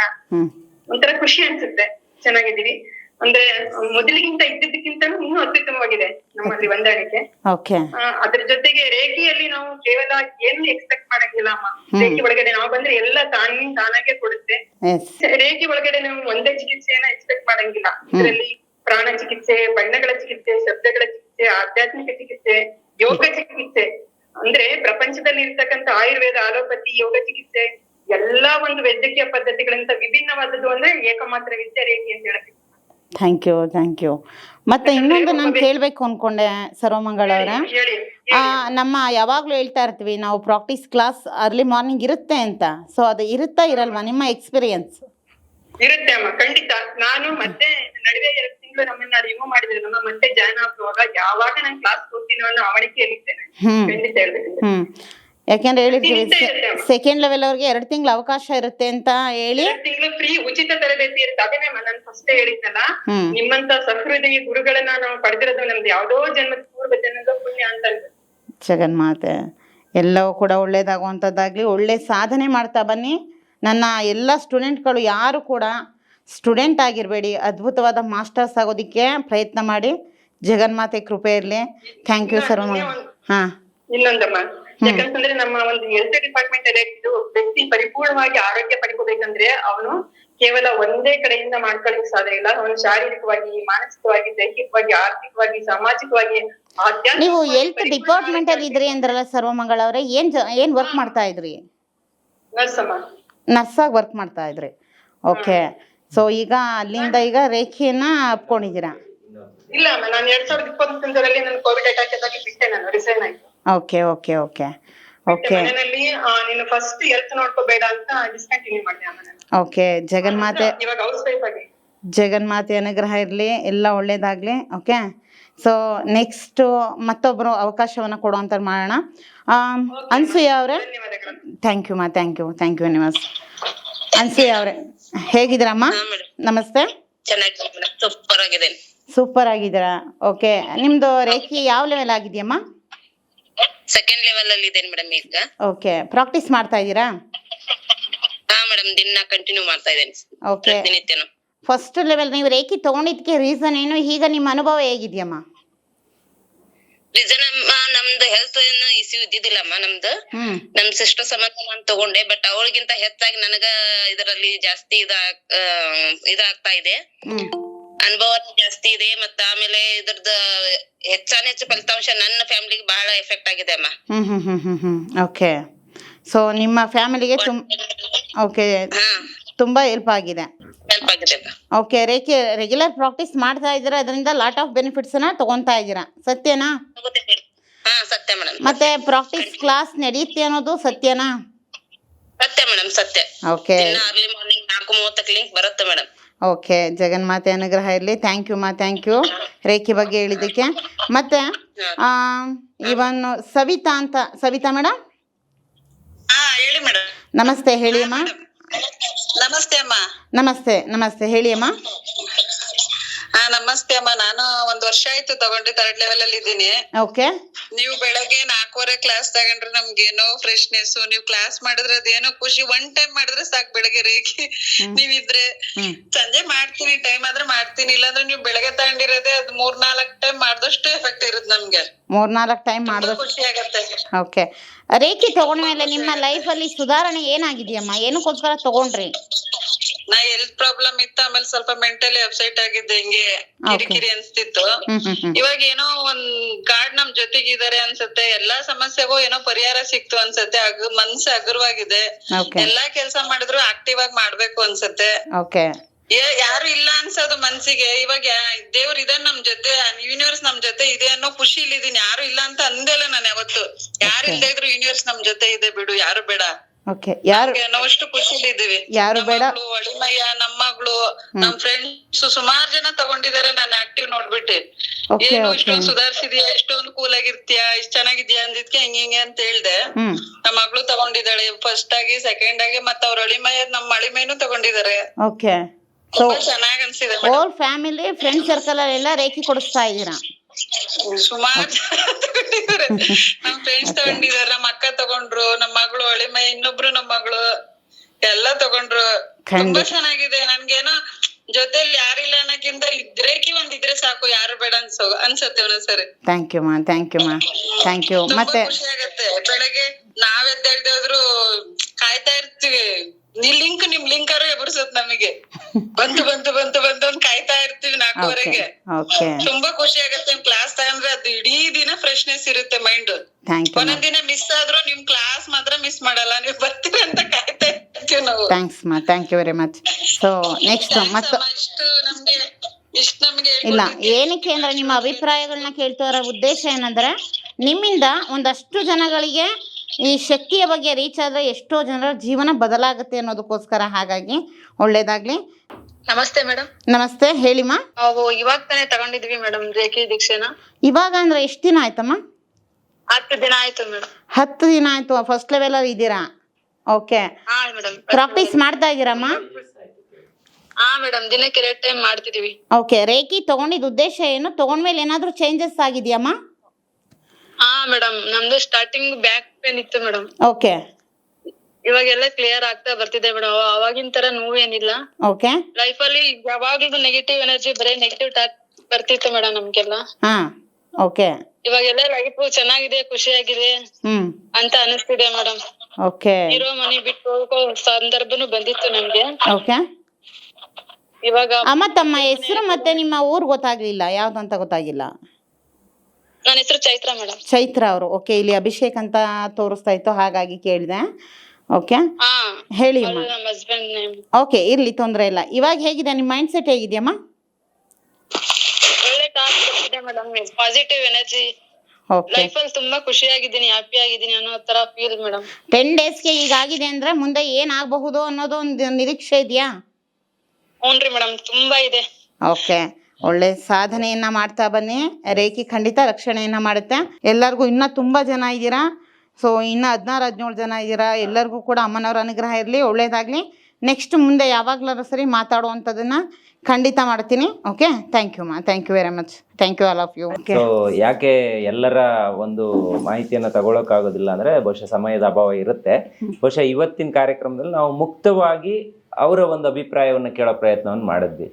Speaker 3: ಒಂಥರ ಖುಷಿ ಅನ್ಸುತ್ತೆ. ಚೆನ್ನಾಗಿದ್ದೀವಿ. ಅಂದ್ರೆ ಮೊದಲಿಗಿಂತ ಇದ್ದಿದ್ದಕ್ಕಿಂತ ಇನ್ನೂ ಅತ್ಯುತ್ತಮವಾಗಿದೆ ನಮ್ಮಲ್ಲಿ ಹೊಂದಾಣಿಕೆ ಅದ್ರ ಜೊತೆಗೆ ರೇಖೆಯಲ್ಲಿ ನಾವು ಕೇವಲ ಏನು ಎಕ್ಸ್ಪೆಕ್ಟ್ ಮಾಡಂಗಿಲ್ಲ ರೇಖೆ ಒಳಗಡೆ ನಾವು ಬಂದ್ರೆ ಎಲ್ಲ ತಾನೇ ತಾನಾಗೆ ಕೊಡುತ್ತೆ.
Speaker 1: ರೇಖೆ
Speaker 3: ರೇಖಿ ಒಳಗಡೆ ನಾವು ಒಂದೇ ಚಿಕಿತ್ಸೆಯನ್ನ ಎಕ್ಸ್ಪೆಕ್ಟ್ ಮಾಡಂಗಿಲ್ಲ. ಇದರಲ್ಲಿ ಪ್ರಾಣ ಚಿಕಿತ್ಸೆ ಬಣ್ಣಗಳ ಚಿಕಿತ್ಸೆ ಶಬ್ದಗಳ ಚಿಕಿತ್ಸೆ ಆಧ್ಯಾತ್ಮಿಕ ಚಿಕಿತ್ಸೆ ಯೋಗ ಚಿಕಿತ್ಸೆ. ಅಂದ್ರೆ ಪ್ರಪಂಚದಲ್ಲಿ ಇರ್ತಕ್ಕಂಥ ಆಯುರ್ವೇದ ಆಲೋಪತಿ ಯೋಗ ಚಿಕಿತ್ಸೆ ಎಲ್ಲಾ ಒಂದು ವೈದ್ಯಕೀಯ ಪದ್ಧತಿಗಳಿಂದ ವಿಭಿನ್ನವಾದದ್ದು ಅಂದ್ರೆ ಏಕಮಾತ್ರ ವಿದ್ಯೆ ರೇಖೆ ಅಂತ ಹೇಳಕ್ಕೆ
Speaker 1: ಥ್ಯಾಂಕ್ ಯು ಥ್ಯಾಂಕ್ ಯು ಮತ್ತೆ ಇನ್ನೊಂದು ನಾನು ಕೇಳಬೇಕು ಅನ್ಕೊಂಡೆ ಸರ್ವಮಂಗಳ ಅವರೇ. ನಮ್ಮ ಯಾವಾಗಲೂ ಹೇಳ್ತಾ ಇರ್ತೀವಿ ನಾವು ಪ್ರಾಕ್ಟೀಸ್ ಕ್ಲಾಸ್ ಅರ್ಲಿ ಮಾರ್ನಿಂಗ್ ಇರುತ್ತೆ ಅಂತ. ಸೊ ಅದು ಇರುತ್ತಾ ಇರಲ್ವಾ? ನಿಮ್ಮ ಎಕ್ಸ್ಪೀರಿಯನ್ಸ್
Speaker 3: ಇರುತ್ತೆ ಅಮ್ಮ ಖಂಡಿತ. ನಾನು ಮತ್ತೆ ನಡುವೆ ಎರಡು ತಿಂಗಳು ನಮ್ಮನ್ನ ರಿಮೂವ್ ಮಾಡಿದ್ರೆ. ನಮ್ಮ ಮತ್ತೆ ಜಾಯ್ನ್ ಆಗುವಾಗ ಯಾವಾಗ ನಾನು ಕ್ಲಾಸ್ ಹೋಗ್ತೀನೋ ಅನ್ನೋ ಅವಣಿಕೆಯಲ್ಲಿದ್ದೇನೆ
Speaker 1: ಹ್ಮ್.
Speaker 3: ಖಂಡಿತ
Speaker 1: ಹೇಳ್ಬೇಕು. ಯಾಕೆಂದ್ರೆ ಹೇಳಿದ್ವಿ. ಸೆಕೆಂಡ್ ಲೆವೆಲ್ ಅವ್ರಿಗೆ ಎರಡು ತಿಂಗಳ ಅವಕಾಶ ಇರುತ್ತೆ ಅಂತ ಹೇಳಿ
Speaker 3: ತಿಂಗಳು ಫ್ರೀ ಉಚಿತ ತರಬೇತಿ ಇರುತ್ತೆ. ಅದನ್ನೇ ನಾನು ಫಸ್ಟ್ ಹೇಳಿದ್ನಲ್ಲ ನಿಮ್ಮಂತ ಸಹೃದಯ ಗುರುಗಳನ್ನ ನಾವು ಪಡೆದಿರೋದು ನಮ್ದು ಯಾವುದೋ ಜನ್ಮದ ಪೂರ್ವ ಜನ್ಮದ ಪುಣ್ಯ ಅಂತ ಜಗನ್
Speaker 1: ಜಗನ್ಮಾತೆ ಎಲ್ಲವೂ ಕೂಡ ಒಳ್ಳೇದಾಗುವಂಥದ್ದಾಗಲಿ ಒಳ್ಳೆ ಸಾಧನೆ ಮಾಡ್ತಾ ಬನ್ನಿ. ನನ್ನ ಎಲ್ಲ ಸ್ಟೂಡೆಂಟ್ಗಳು ಯಾರು ಕೂಡ ಸ್ಟೂಡೆಂಟ್ ಆಗಿರಬೇಡಿ ಅದ್ಭುತವಾದ ಮಾಸ್ಟರ್ಸ್ ಆಗೋದಕ್ಕೆ ಪ್ರಯತ್ನ ಮಾಡಿ. ಜಗನ್ಮಾತೆ ಕೃಪೆ ಇರಲಿ. ಥ್ಯಾಂಕ್ ಯು ಸರ್ ಹಾಂ.
Speaker 3: ಇನ್ನೊಂದಮ್ಮ ಯಾಕಂತಂದ್ರೆ ನಮ್ಮ ಒಂದು ಹೆಲ್ತ್ ಡಿಪಾರ್ಟ್ಮೆಂಟ್ ಇದು ವ್ಯಕ್ತಿ ಪರಿಪೂರ್ಣವಾಗಿ ಆರೋಗ್ಯ ಪಡ್ಕೋಬೇಕಂದ್ರೆ ಅವನು ಕೇವಲ ಒಂದೇ ಕಡೆಯಿಂದ ಮಾಡ್ಕೊಳ್ಳಿಕ್ ಸಾಧ್ಯ ಇಲ್ಲ. ಅವನು ಶಾರೀರಿಕವಾಗಿ ಮಾನಸಿಕವಾಗಿ ದೈಹಿಕವಾಗಿ ಆರ್ಥಿಕವಾಗಿ ಸಾಮಾಜಿಕವಾಗಿ
Speaker 1: ನೀವು ಹೆಲ್ತ್ ಡಿಪಾರ್ಟ್ಮೆಂಟ್ ಅಲ್ಲಿ ಇದ್ರಿ ಅಂದ್ರಲ್ಲ ಸರ್ವಮಂಗಳ ಅವರೇ ಏನ್ ಏನ್ ವರ್ಕ್ ಮಾಡ್ತಾ ಇದ್ರಿ?
Speaker 3: ನರ್ಸ್ ಅಮ್ಮ.
Speaker 1: ನರ್ಸಾಗಿ ವರ್ಕ್ ಮಾಡ್ತಾ ಇದ್ರಿ. ಓಕೆ ಸೊ ಈಗ ಅಲ್ಲಿಂದ ಈಗ ರೇಖೆಯನ್ನ ಅಪ್ಕೊಂಡಿದ್ದೀರಾ?
Speaker 3: ಇಲ್ಲ ಅಮ್ಮ ನಾನು ಎರಡ್ ಸಾವಿರದ ಇಪ್ಪತ್ತೊಂದರಲ್ಲಿ ನಾನು ಕೋವಿಡ್ ಅಟ್ಯಾಕ್ ಆಗಿ ಬಿಟ್ಟೆ ನಾನು ರಿಸೈನ್ ಆಯ್ತು.
Speaker 1: Okay okay okay.
Speaker 3: ಮತ್ತೆ
Speaker 1: ಓಕೆ.
Speaker 3: ಮನೆಯಲ್ಲಿ ಆ, ನೀನು ಫಸ್ಟ್ ಹೆಲ್ತ್ ನೋಡ್ಕೋಬೇಡ ಅಂತ ಡಿಸ್ಕಂಟಿನ್ಯೂ ಮಾಡಿದೆ
Speaker 1: ಓಕೆ ಜಗನ್ಮಾತೆ
Speaker 3: ಇವಾಗ ಹೌಸ್ ವೈಫ್ ಆಗಿ
Speaker 1: ಜಗನ್ಮಾತೆ ಅನುಗ್ರಹ ಇರಲಿ ಎಲ್ಲ ಒಳ್ಳೇದಾಗ್ಲಿ ಓಕೆ? ಸೊ ನೆಕ್ಸ್ಟ್ ಮತ್ತೊಬ್ಬರು ಅವಕಾಶವನ್ನು ಕೊಡುವಂತ ಮಾಡೋಣ. ಆಮ್, ಅನ್ಸೂಯ ಅವರೇ.
Speaker 3: ಧನ್ಯವಾದಗಳು
Speaker 1: ಥ್ಯಾಂಕ್ ಯು ಮಾ ಥ್ಯಾಂಕ್ ಯು ಥ್ಯಾಂಕ್ ಯು ನಿಮಸ್ ಅನ್ಸೂಯ ಅವರೇ ಹೇಗಿದ್ದೀರಮ್ಮ? ನಮಸ್ತೆ.
Speaker 7: ಚೆನ್ನಾಗಿ ಸೂಪರ್ ಆಗಿದೆ
Speaker 1: ಸೂಪರ್ ಆಗಿದ್ದೀರಾ? ಓಕೆ ನಿಮ್ದು ರೇಖೆ ಯಾವ ಲೆವೆಲ್ ಆಗಿದೆಯಮ್ಮ?
Speaker 7: ಸೆಕೆಂಡ್ ಲೆವೆಲ್ ಅಲ್ಲಿ ಇದೇನ್ ಮೇಡಮ್ ಈಗ?
Speaker 1: ಓಕೆ ಪ್ರಾಕ್ಟೀಸ್ ಮಾಡ್ತಾ ಇದ್ದೀರಾ?
Speaker 7: ಹಾ ಮೇಡಮ್ ದಿನ ಕಂಟಿನ್ಯೂ ಮಾಡ್ತಾ ಇದ್ದೇನೆ.
Speaker 1: ಓಕೆ
Speaker 7: ಪ್ರತಿನಿತ್ಯನು.
Speaker 1: ಫಸ್ಟ್ ಲೆವೆಲ್ ನೀವು ರೇಖಿ ತಗೊಂಡಿದ್ದಕ್ಕೆ ರೀಸನ್ ಏನು? ಈಗ ನಿಮ್ಮ ಅನುಭವ ಹೇಗಿದೆಯಮ್ಮ?
Speaker 7: ರೀಸನ್ ಅಮ್ಮ ನಮ್ದು ಹೆಲ್ತ್ ಏನು ಇಶ್ಯೂ ಇದ್ದಿದ್ದಿಲ್ಲಮ್ಮ ನಮ್ದು. ನಮ್ ಸಿಸ್ಟರ್ ಸಮೇತ ನಾನು ತಗೊಂಡೆ ಬಟ್ ಅವಳಿಗಿಂತ ಹೆಚ್ಚಾಗಿ ನನಗ ಇದರಲ್ಲಿ ಜಾಸ್ತಿ ಇದ ಇದಾಗ್ತಾ ಇದೆ. ಅನುಭವ ಜಾಸ್ತಿ ಇದೆ ಮತ್ತ ಆಮೇಲೆ ಇದ್ರದ್ದು ಹೆಚ್ಚಾನ ಹೆಚ್ಚು ಫಲಿತಾಂಶ ನನ್ನ ಫ್ಯಾಮಿಲಿಗೆ ಬಹಳ ಎಫೆಕ್ಟ್ ಆಗಿದೆ ಅಮ್ಮ.
Speaker 1: ಹ್ಮ್ ಹ್ಮ್ ಹ್ಮ್ ಹ್ಮ್ ಓಕೆ ಸೊ ನಿಮ್ಮ ಫ್ಯಾಮಿಲಿಗೆ ತುಂಬ ಓಕೆ
Speaker 7: ಹಾ.
Speaker 1: ತುಂಬ ಹೆಲ್ಪ್ ಆಗಿದೆ.
Speaker 7: ಹೆಲ್ಪ್ ಆಗಿದೆ ಅಮ್ಮ.
Speaker 1: ಓಕೆ ರೇಖೆ ರೆಗ್ಯುಲರ್ ಪ್ರಾಕ್ಟೀಸ್ ಮಾಡ್ತಾ ಇದ್ದೀರಾ? ಅದರಿಂದ ಲಾಟ್ ಆಫ್ ಬೆನಿಫಿಟ್ಸನ್ನ ತಗೊಂತಾ ಇದ್ದೀರಾ? ಸತ್ಯನಾ?
Speaker 7: ತಗೋತೀನಿ ಹೇಳಿ. ಹಾ ಸತ್ಯ ಮೇಡಮ್
Speaker 1: ಮತ್ತೆ ಪ್ರಾಕ್ಟೀಸ್ ಕ್ಲಾಸ್ ನಡೆಯುತ್ತೆ ಅನ್ನೋದು ಸತ್ಯನಾ?
Speaker 7: ಸತ್ಯ ಮೇಡಮ್ ಸತ್ಯ.
Speaker 1: ಓಕೆ
Speaker 7: ದಿನ ಅರ್ಲಿ ಮಾರ್ನಿಂಗ್ ನಾಲ್ಕು ಮೂವತ್ತಕ್ಕೆ ಲಿಂಕ್ ಬರುತ್ತೆ ಮೇಡಮ್
Speaker 1: ಓಕೆ ಜಗನ್ಮಾತೆ ಅನುಗ್ರಹ ಇರಲಿ. ಥ್ಯಾಂಕ್ ಯು ಮಾ ಥ್ಯಾಂಕ್ ಯು ರೇಖೆ ಬಗ್ಗೆ ಹೇಳಿದ್ದಕ್ಕೆ. ಮತ್ತೆ ಇವನು ಸವಿತಾ ಅಂತ ಸವಿತಾ ಮೇಡಮ್
Speaker 4: ಹಾ ಹೇಳಿ ಮೇಡಮ್
Speaker 1: ನಮಸ್ತೆ ಹೇಳಿ ಅಮ್ಮ
Speaker 4: ನಮಸ್ತೆ ಅಮ್ಮ.
Speaker 1: ನಮಸ್ತೆ ನಮಸ್ತೆ ಹೇಳಿ ಅಮ್ಮ
Speaker 4: ನಮಸ್ತೆ ಅಮ್ಮ. ನಾನು ಒಂದ್ ವರ್ಷ ಆಯ್ತು ತಗೊಂಡ್ರಿ ಥರ್ಡ್ ಲೆವೆಲ್ ಅಲ್ಲಿ ಇದ್ದೀನಿ.
Speaker 1: ಓಕೆ
Speaker 4: ನೀವು ಬೆಳಗ್ಗೆ ನಾಲ್ಕೂವರೆ ಕ್ಲಾಸ್ ತಗೊಂಡ್ರೆ ನಮ್ಗೇನೋ ಫ್ರೆಶ್ನೆಸ್ ನೀವು ಕ್ಲಾಸ್ ಮಾಡಿದ್ರೆ ಅದೇನೋ ಖುಷಿ. ಒನ್ ಟೈಮ್ ಮಾಡಿದ್ರೆ ಸಾಕ್ ಬೆಳಗ್ಗೆ ರೇಖಿ. ನೀವ್
Speaker 1: ಇದ್ರೆ
Speaker 4: ಸಂಜೆ ಮಾಡ್ತೀನಿ ಟೈಮ್ ಆದ್ರೆ ಮಾಡ್ತೀನಿ. ಇಲ್ಲಾಂದ್ರೆ ನೀವು ಬೆಳಗ್ಗೆ ತಗೊಂಡಿರೋದೇ ಅದ್ ಮೂರ್ ನಾಲ್ಕ್ ಟೈಮ್ ಮಾಡ್ದಷ್ಟು ಎಫೆಕ್ಟ್ ಇರುತ್ತೆ ನಮ್ಗೆ.
Speaker 1: ಮೂರ್ನಾಲ್ಕು ಟೈಮ್ ಮಾಡಿದ್ರೆ
Speaker 4: ಖುಷಿ ಆಗತ್ತೆ.
Speaker 1: ಓಕೆ ರೇಖೆ ತಗೊಂಡ್ಮೇಲೆ ನಿಮ್ಮ ಲೈಫ್ ಅಲ್ಲಿ ಸುಧಾರಣೆ ಏನಾಗಿದೆಯಮ್ಮ? ಏನಕ್ಕೋಸ್ಕರ ತಗೊಂಡ್ರಿ?
Speaker 4: ನಾ ಹೆಲ್ತ್ ಪ್ರಾಬ್ಲಮ್ ಇತ್ತು ಆಮೇಲೆ ಸ್ವಲ್ಪ ಮೆಂಟಲಿ ಅಪ್ಸೆಟ್ ಆಗಿದ್ದೆ ಹಿಂಗೆ ಕಿರಿಕಿರಿ ಅನ್ಸ್ತಿತ್ತು. ಇವಾಗ ಏನೋ ಒಂದ್ ಗಾಡ್ ನಮ್ ಜೊತೆಗಿದ್ದಾರೆ ಅನ್ಸುತ್ತೆ ಎಲ್ಲಾ ಸಮಸ್ಯೆಗೂ ಏನೋ ಪರಿಹಾರ ಸಿಕ್ತು ಅನ್ಸುತ್ತೆ ಮನ್ಸು ಹಗುರವಾಗಿದೆ ಎಲ್ಲಾ ಕೆಲ್ಸ ಮಾಡಿದ್ರು ಆಕ್ಟಿವ್ ಆಗಿ ಮಾಡ್ಬೇಕು ಅನ್ಸುತ್ತೆ. ಯಾರು ಇಲ್ಲ ಅನ್ಸೋದು ಮನ್ಸಿಗೆ. ಇವಾಗ ದೇವ್ರ ಇದೆ ನಮ್ ಜೊತೆ ಯೂನಿವರ್ಸ್ ನಮ್ ಜೊತೆ ಇದೆ ಅನ್ನೋ ಖುಷಿಲಿ ಇದೀನಿ ಯಾರು ಇಲ್ಲ ಅಂತ ಅಂದೇಲ್ಲ ನಾನು ಯಾವತ್ತು. ಯಾರು ಇಲ್ದೇ ಇದ್ರು ಯೂನಿವರ್ಸ್ ನಮ್ ಜೊತೆ ಇದೆ ಬಿಡು ಯಾರು ಬೇಡ.
Speaker 1: ಓಕೆ ಯಾರು
Speaker 4: ನಾವಷ್ಟು ಖುಷಿಲಿ ಇದೀವಿ
Speaker 1: ಯಾರು ಬೇಡ?
Speaker 4: ಅಳಿಮಯ್ಯ ನಮ್ಮ ಮಗಳು ನಮ್ ಫ್ರೆಂಡ್ಸ್ ಸುಮಾರ್ ಜನ ತಗೊಂಡಿದ್ದಾರೆ ನಾನು ಆಕ್ಟಿವ್ ನೋಡ್ಬಿಟ್ಟು. ಏನು ಇಷ್ಟೊಂದು ಸುಧಾರ್ಸಿದ್ಯಾ ಇಷ್ಟೊಂದ್ ಕೂಲ್ ಆಗಿರ್ತೀಯಾ ಇಷ್ಟ ಚೆನ್ನಾಗಿದ್ಯಾ ಅಂದಿದ್ಕೆ ಹಿಂಗ ಹಿಂಗೆ ಅಂತ ಹೇಳ್ದೆ. ನಮ್ಮ ಮಗಳು ತಗೊಂಡಿದ್ದಾಳೆ ಫಸ್ಟ್ ಆಗಿ ಸೆಕೆಂಡ್ ಆಗಿ ಮತ್ತ ಅವ್ರ ಅಳಿಮಯ್ಯ ನಮ್ಮ ಅಳಿಮಯ್ಯನು ತಗೊಂಡಿದ್ದಾರೆ.
Speaker 1: ಓಕೆ ಸೊ
Speaker 4: ಚೆನ್ನಾಗ್ ಅನ್ಸಿದೆ
Speaker 1: ಓಲ್ ಫ್ಯಾಮಿಲಿ ಫ್ರೆಂಡ್ ಸರ್ಕಲ್ ಅಲ್ಲೆಲ್ಲ ರೇಖೆ ಕೊಡಿಸ್ತಾ ಇದ್ದೀರಾ?
Speaker 4: ಸುಮಾರ್ ನಮ್ ಫ್ರೆಂಡ್ಸ್ ತಗೊಂಡಿದಾರ ನಮ್ಮ ಅಕ್ಕ ತಗೊಂಡ್ರು ನಮ್ಮ ಮಗಳು ಅಳಿಮಯ್ಯ ಇನ್ನೊಬ್ರು ನಮ್ಮ ಮಗಳು ಎಲ್ಲ ತಗೊಂಡ್ರು. ತುಂಬಾ ಚೆನ್ನಾಗಿದೆ. ನನ್ಗೇನೋ ನಂಗೇನೋ ಜೊತೆಲಿ ಯಾರಿಲ್ಲ ಅನ್ನಕ್ಕಿಂತ ಒಂದಿದ್ರೆ ಒಂದ್ ಇದ್ರೆ ಸಾಕು ಯಾರು ಬೇಡ ಅನ್ಸೋ ಅನ್ಸತ್ತೆ ಒಂದೊಂದ್ಸರಿ
Speaker 1: ಥ್ಯಾಂಕ್ ಯು ಮಾ ಥ್ಯಾಂಕ್ ಯು ಮಾ ಥ್ಯಾಂಕ್ ಯು ಮತ್ತೆ
Speaker 4: ಖುಷಿ ಆಗತ್ತೆ. ಬೆಳಗ್ಗೆ ನಾವ್ ಎದ್ದೇಳ್ದೆ ಹೋದ್ರು ಕಾಯ್ತಾ ಇರ್ತೀವಿ. ನೀ ಲಿಂಕ್ ನಿಮ್ ಲಿಂಕ್ ಅರು ಎಬರ್ಸತ್ ನಮಗೆ. ಬಂತು ಬಂತು ಬಂತು ಬಂತು ಅಂತ ಕಾಯ್ತಾ ಇರ್ತೀವಿ ನಾಲ್ಕೂವರೆಗೆ. ತುಂಬಾ ಖುಷಿ ಆಗತ್ತೆ ಕ್ಲಾಸ್ ತಗೊಂಡ್ರೆ. ಅದು ಇಡೀ ದಿನ ಫ್ರೆಶ್ನೆಸ್ ಇರುತ್ತೆ ಮೈಂಡ್ ಒಂದೊಂದ್ ದಿನ ಮಿಸ್ ಆದ್ರೂ ನಿಮ್ ಕ್ಲಾಸ್ ಮಾತ್ರ ಮಿಸ್ ಮಾಡಲ್ಲ. ನೀವ್ ಬರ್ತೀರಿ ಅಂತ ಕಾಯ್ತಾ ಇರ್ತೀವಿ ನಾವು.
Speaker 1: ಥ್ಯಾಂಕ್ಸ್ ಮಾ thank you very much so next ಮತ್ತೆ
Speaker 4: ಅಮ್ಮ, ಇಷ್ಟು ನಮ್ಗೆ ಇಷ್ಟು ನಮ್ಗೆ
Speaker 1: ಇಲ್ಲ. ಏನಕ್ಕೆ ಅಂದ್ರೆ ನಿಮ್ಮ ಅಭಿಪ್ರಾಯಗಳನ್ನ ಕೇಳ್ತಾ ಇರೋ ಉದ್ದೇಶ ಏನಂದ್ರೆ ನಿಮ್ಮಿಂದ ಒಂದಷ್ಟು ಜನಗಳಿಗೆ ಈ ಶಕ್ತಿಯ ಬಗ್ಗೆ ರೀಚ್ ಆದ್ರೆ ಎಷ್ಟೋ ಜನರ ಜೀವನ ಬದಲಾಗುತ್ತೆ ಅನ್ನೋದಕ್ಕೋಸ್ಕರ ಹಾಗಾಗಿ ಒಳ್ಳೇದಾಗ್ಲಿ.
Speaker 4: ನಮಸ್ತೆ ಮೇಡಮ್
Speaker 1: ನಮಸ್ತೆ ಹೇಳಿಮ್ಮ
Speaker 4: ನಾವು ಇವಾಗ ತಾನೇ ತಗೊಂಡಿದ್ವಿ ಮೇಡಮ್ ರೇಖಿ ದೀಕ್ಷೆನ.
Speaker 1: ಇವಾಗ ಅಂದ್ರೆ ಎಷ್ಟು ದಿನ ಆಯ್ತಮ್ಮ?
Speaker 4: ಹತ್ತು ದಿನ ಆಯ್ತು ಮೇಡಮ್
Speaker 1: ಹತ್ತು ದಿನ ಆಯ್ತು ಫಸ್ಟ್ ಲೆವೆಲಲ್ಲಿ ಇದ್ದೀರಾ? ಓಕೆ
Speaker 4: ಹಾ ಮೇಡಮ್
Speaker 1: ಪ್ರಾಕ್ಟೀಸ್ ಮಾಡ್ತಾ ಇದ್ದೀರಮ್ಮ
Speaker 4: ಹಾ ಮೇಡಮ್ ದಿನಕ್ಕೆ ಎರಡು ಟೈಮ್ ಮಾಡ್ತಿದೀವಿ
Speaker 1: ಓಕೆ ರೇಖಿ ತಗೊಂಡಿದ್ದ ಉದ್ದೇಶ ಏನು? ತಗೊಂಡ್ಮೇಲೆ ಏನಾದರೂ ಚೇಂಜಸ್ ಆಗಿದೆಯಮ್ಮ
Speaker 4: ಹಾ ಮೇಡಮ್ ನಮ್ದು ಸ್ಟಾರ್ಟಿಂಗ್ ಬ್ಯಾಕ್ ಪೇನ್ ಇತ್ತು ಮೇಡಮ್
Speaker 1: ಓಕೆ
Speaker 4: ಇವಾಗೆಲ್ಲ ಕ್ಲಿಯರ್ ಆಗ್ತಾ ಬರ್ತಿದೆ ಮೇಡಮ್ ಅವಾಗಿನ ತರ ನೋವೇನಿಲ್ಲ
Speaker 1: ಓಕೆ
Speaker 4: ಲೈಫ್ ಅಲ್ಲಿ ಯಾವಾಗ್ಲೂ ನೆಗೆಟಿವ್ ಎನರ್ಜಿ ಬರೀ ನೆಗೆಟಿವ್ ಟಾಕ್ ಬರ್ತಿತ್ತು ಮೇಡಮ್ ನಮ್ಗೆಲ್ಲ.
Speaker 1: ಹಾ ಓಕೆ
Speaker 4: ಇವಾಗೆಲ್ಲ ಲೈಫ್ ಚೆನ್ನಾಗಿದೆ ಖುಷಿಯಾಗಿದೆ
Speaker 1: ಹ್ಞೂ
Speaker 4: ಅಂತ ಅನಿಸ್ತಿದೆ ಮೇಡಮ್
Speaker 1: ಓಕೆ
Speaker 4: ಇರೋ ಮನೆ ಬಿಟ್ಟು ಹೋಗೋ ಸಂದರ್ಭನು ಬಂದಿತ್ತು ನಮ್ಗೆ.
Speaker 1: ಓಕೆ
Speaker 4: ಇವಾಗ
Speaker 1: ಅಮ್ಮ ತಮ್ಮ ಹೆಸರು ಮತ್ತೆ ನಿಮ್ಮ ಊರು ಗೊತ್ತಾಗ್ಲಿಲ್ಲ ಯಾವ್ದು ಅಂತ ಗೊತ್ತಾಗಿಲ್ಲ.
Speaker 4: ನನ್ನ ಹೆಸರು ಚೈತ್ರ ಮೇಡಮ್
Speaker 1: ಚೈತ್ರ ಅವರು. ಓಕೆ ಇಲ್ಲಿ ಅಭಿಷೇಕ್ ಅಂತ ತೋರಿಸ್ತಾ ಇತ್ತು ಹಾಗಾಗಿ ಕೇಳಿದೆ. ಓಕೆ
Speaker 4: ಹಾ
Speaker 1: ಹೇಳಿ ಅಮ್ಮ.
Speaker 4: ನಮ್ಮ ಹಸ್ಬೆಂಡ್ ನೇಮ್
Speaker 1: ಓಕೆ ಇರ್ಲಿ ತೊಂದರೆ ಇಲ್ಲ. ಇವಾಗ ಹೇಗಿದೆ ನಿಮ್ಮ ಮೈಂಡ್ ಸೆಟ್ ಹೇಗಿದೆಯಮ್ಮ?
Speaker 4: ಒಳ್ಳೆ ಟಾಕ್ ಇದೆ madam positive energy
Speaker 1: okay
Speaker 4: life ಅಲ್ಲಿ ತುಂಬಾ ಖುಷಿಯಾಗಿದ್ದೀನಿ ಹ್ಯಾಪಿ ಆಗಿದ್ದೀನಿ ಅನ್ನೋ ತರ ಫೀಲ್ ಮೇಡಮ್
Speaker 1: ಟೆನ್ ಡೇಸ್ಗೆ ಈಗ ಆಗಿದೆ ಅಂದ್ರೆ ಮುಂದೆ ಏನಾಗಬಹುದು ಅನ್ನೋದು ಒಂದು ನಿರೀಕ್ಷೆ ಇದೆಯಾ?
Speaker 4: ಹ್ಞೂನ್ರಿ ಮೇಡಮ್ ತುಂಬಾ ಇದೆ.
Speaker 1: ಓಕೆ ಒಳ್ಳೆ ಸಾಧನೆಯನ್ನ ಮಾಡ್ತಾ ಬನ್ನಿ. ರೇಖಿ ಖಂಡಿತ ರಕ್ಷಣೆಯನ್ನ ಮಾಡುತ್ತೆ. ಎಲ್ಲರಿಗೂ ಇನ್ನೂ ತುಂಬ ಜನ ಇದ್ದೀರಾ? ಸೊ ಇನ್ನ ಹದಿನಾರು ಹದಿನೇಳು ಜನ ಇದ್ದೀರಾ? ಎಲ್ಲರಿಗೂ ಕೂಡ ಅಮ್ಮನವರ ಅನುಗ್ರಹ ಇರಲಿ ಒಳ್ಳೇದಾಗಲಿ. ನೆಕ್ಸ್ಟ್ ಮುಂದೆ ಯಾವಾಗ್ಲಾದ್ರೂ ಸರಿ ಮಾತಾಡುವಂಥದ್ದನ್ನ ಖಂಡಿತ ಮಾಡ್ತೀನಿ. ಓಕೆ ಥ್ಯಾಂಕ್ ಯು ಮಾ thank you very much thank you all of you okay
Speaker 5: so ಯಾಕೆ ಎಲ್ಲರ ಒಂದು ಮಾಹಿತಿಯನ್ನ ತಗೊಳಕ್ಕಾಗೋದಿಲ್ಲ ಅಂದ್ರೆ ಬಹುಶಃ ಸಮಯದ ಅಭಾವ ಇರುತ್ತೆ. ಬಹುಶಃ ಇವತ್ತಿನ ಕಾರ್ಯಕ್ರಮದಲ್ಲಿ ನಾವು ಮುಕ್ತವಾಗಿ ಅವರ ಒಂದು ಅಭಿಪ್ರಾಯವನ್ನು ಕೇಳೋ ಪ್ರಯತ್ನವನ್ನು ಮಾಡಿದ್ವಿ.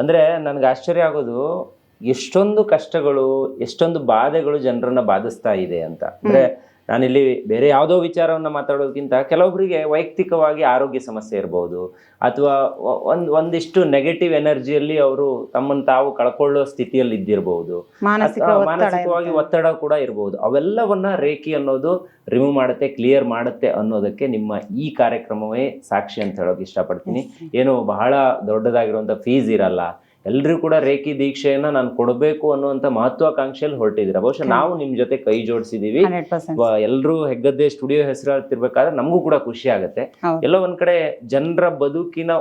Speaker 5: ಅಂದರೆ ನನ್ಗೆ ಆಶ್ಚರ್ಯ ಆಗೋದು ಎಷ್ಟೊಂದು ಕಷ್ಟಗಳು ಎಷ್ಟೊಂದು ಬಾಧೆಗಳು ಜನರನ್ನ ಬಾಧಿಸ್ತಾ ಇದೆ ಅಂತ. ಅಂದ್ರೆ ನಾನಿಲ್ಲಿ ಬೇರೆ ಯಾವುದೋ ವಿಚಾರವನ್ನ ಮಾತಾಡೋದಕ್ಕಿಂತ ಕೆಲವೊಬ್ಬರಿಗೆ ವೈಯಕ್ತಿಕವಾಗಿ ಆರೋಗ್ಯ ಸಮಸ್ಯೆ ಇರ್ಬೋದು ಅಥವಾ ಒಂದ್ ಒಂದಿಷ್ಟು ನೆಗೆಟಿವ್ ಎನರ್ಜಿಯಲ್ಲಿ ಅವರು ತಮ್ಮನ್ನು ತಾವು ಕಳ್ಕೊಳ್ಳೋ ಸ್ಥಿತಿಯಲ್ಲಿ ಇದ್ದಿರಬಹುದು ಮಾನಸಿಕವಾಗಿ ಒತ್ತಡ ಕೂಡ ಇರಬಹುದು ಅವೆಲ್ಲವನ್ನ ರೇಖಿ ಅನ್ನೋದು ರಿಮೂವ್ ಮಾಡುತ್ತೆ ಕ್ಲಿಯರ್ ಮಾಡುತ್ತೆ ಅನ್ನೋದಕ್ಕೆ ನಿಮ್ಮ ಈ ಕಾರ್ಯಕ್ರಮವೇ ಸಾಕ್ಷಿ ಅಂತ ಹೇಳೋಕೆ ಇಷ್ಟಪಡ್ತೀನಿ. ಏನು ಬಹಳ ದೊಡ್ಡದಾಗಿರುವಂತ ಫೀಸ್ ಇರಲ್ಲ. ಎಲ್ರಿಗೂ ಕೂಡ ರೇಖಿ ದೀಕ್ಷೆಯನ್ನ ನಾನು ಕೊಡಬೇಕು ಅನ್ನುವಂತ ಮಹತ್ವಾಕಾಂಕ್ಷೆಯಲ್ಲಿ ಹೊರಟಿದ್ದೀರಾ. ಬಹುಶಃ ನಾವು ನಿಮ್ ಜೊತೆ ಕೈ ಜೋಡಿಸಿದೀವಿ. ಎಲ್ಲರೂ ಹೆಗ್ಗದ್ದೆ ಸ್ಟುಡಿಯೋ ಹೆಸರು ಹೇಳ್ತಿರ್ಬೇಕಾದ್ರೆ ನಮಗೂ ಕೂಡ ಖುಷಿ ಆಗುತ್ತೆ. ಎಲ್ಲೋ ಒಂದ್ ಕಡೆ ಜನರ ಬದುಕಿನ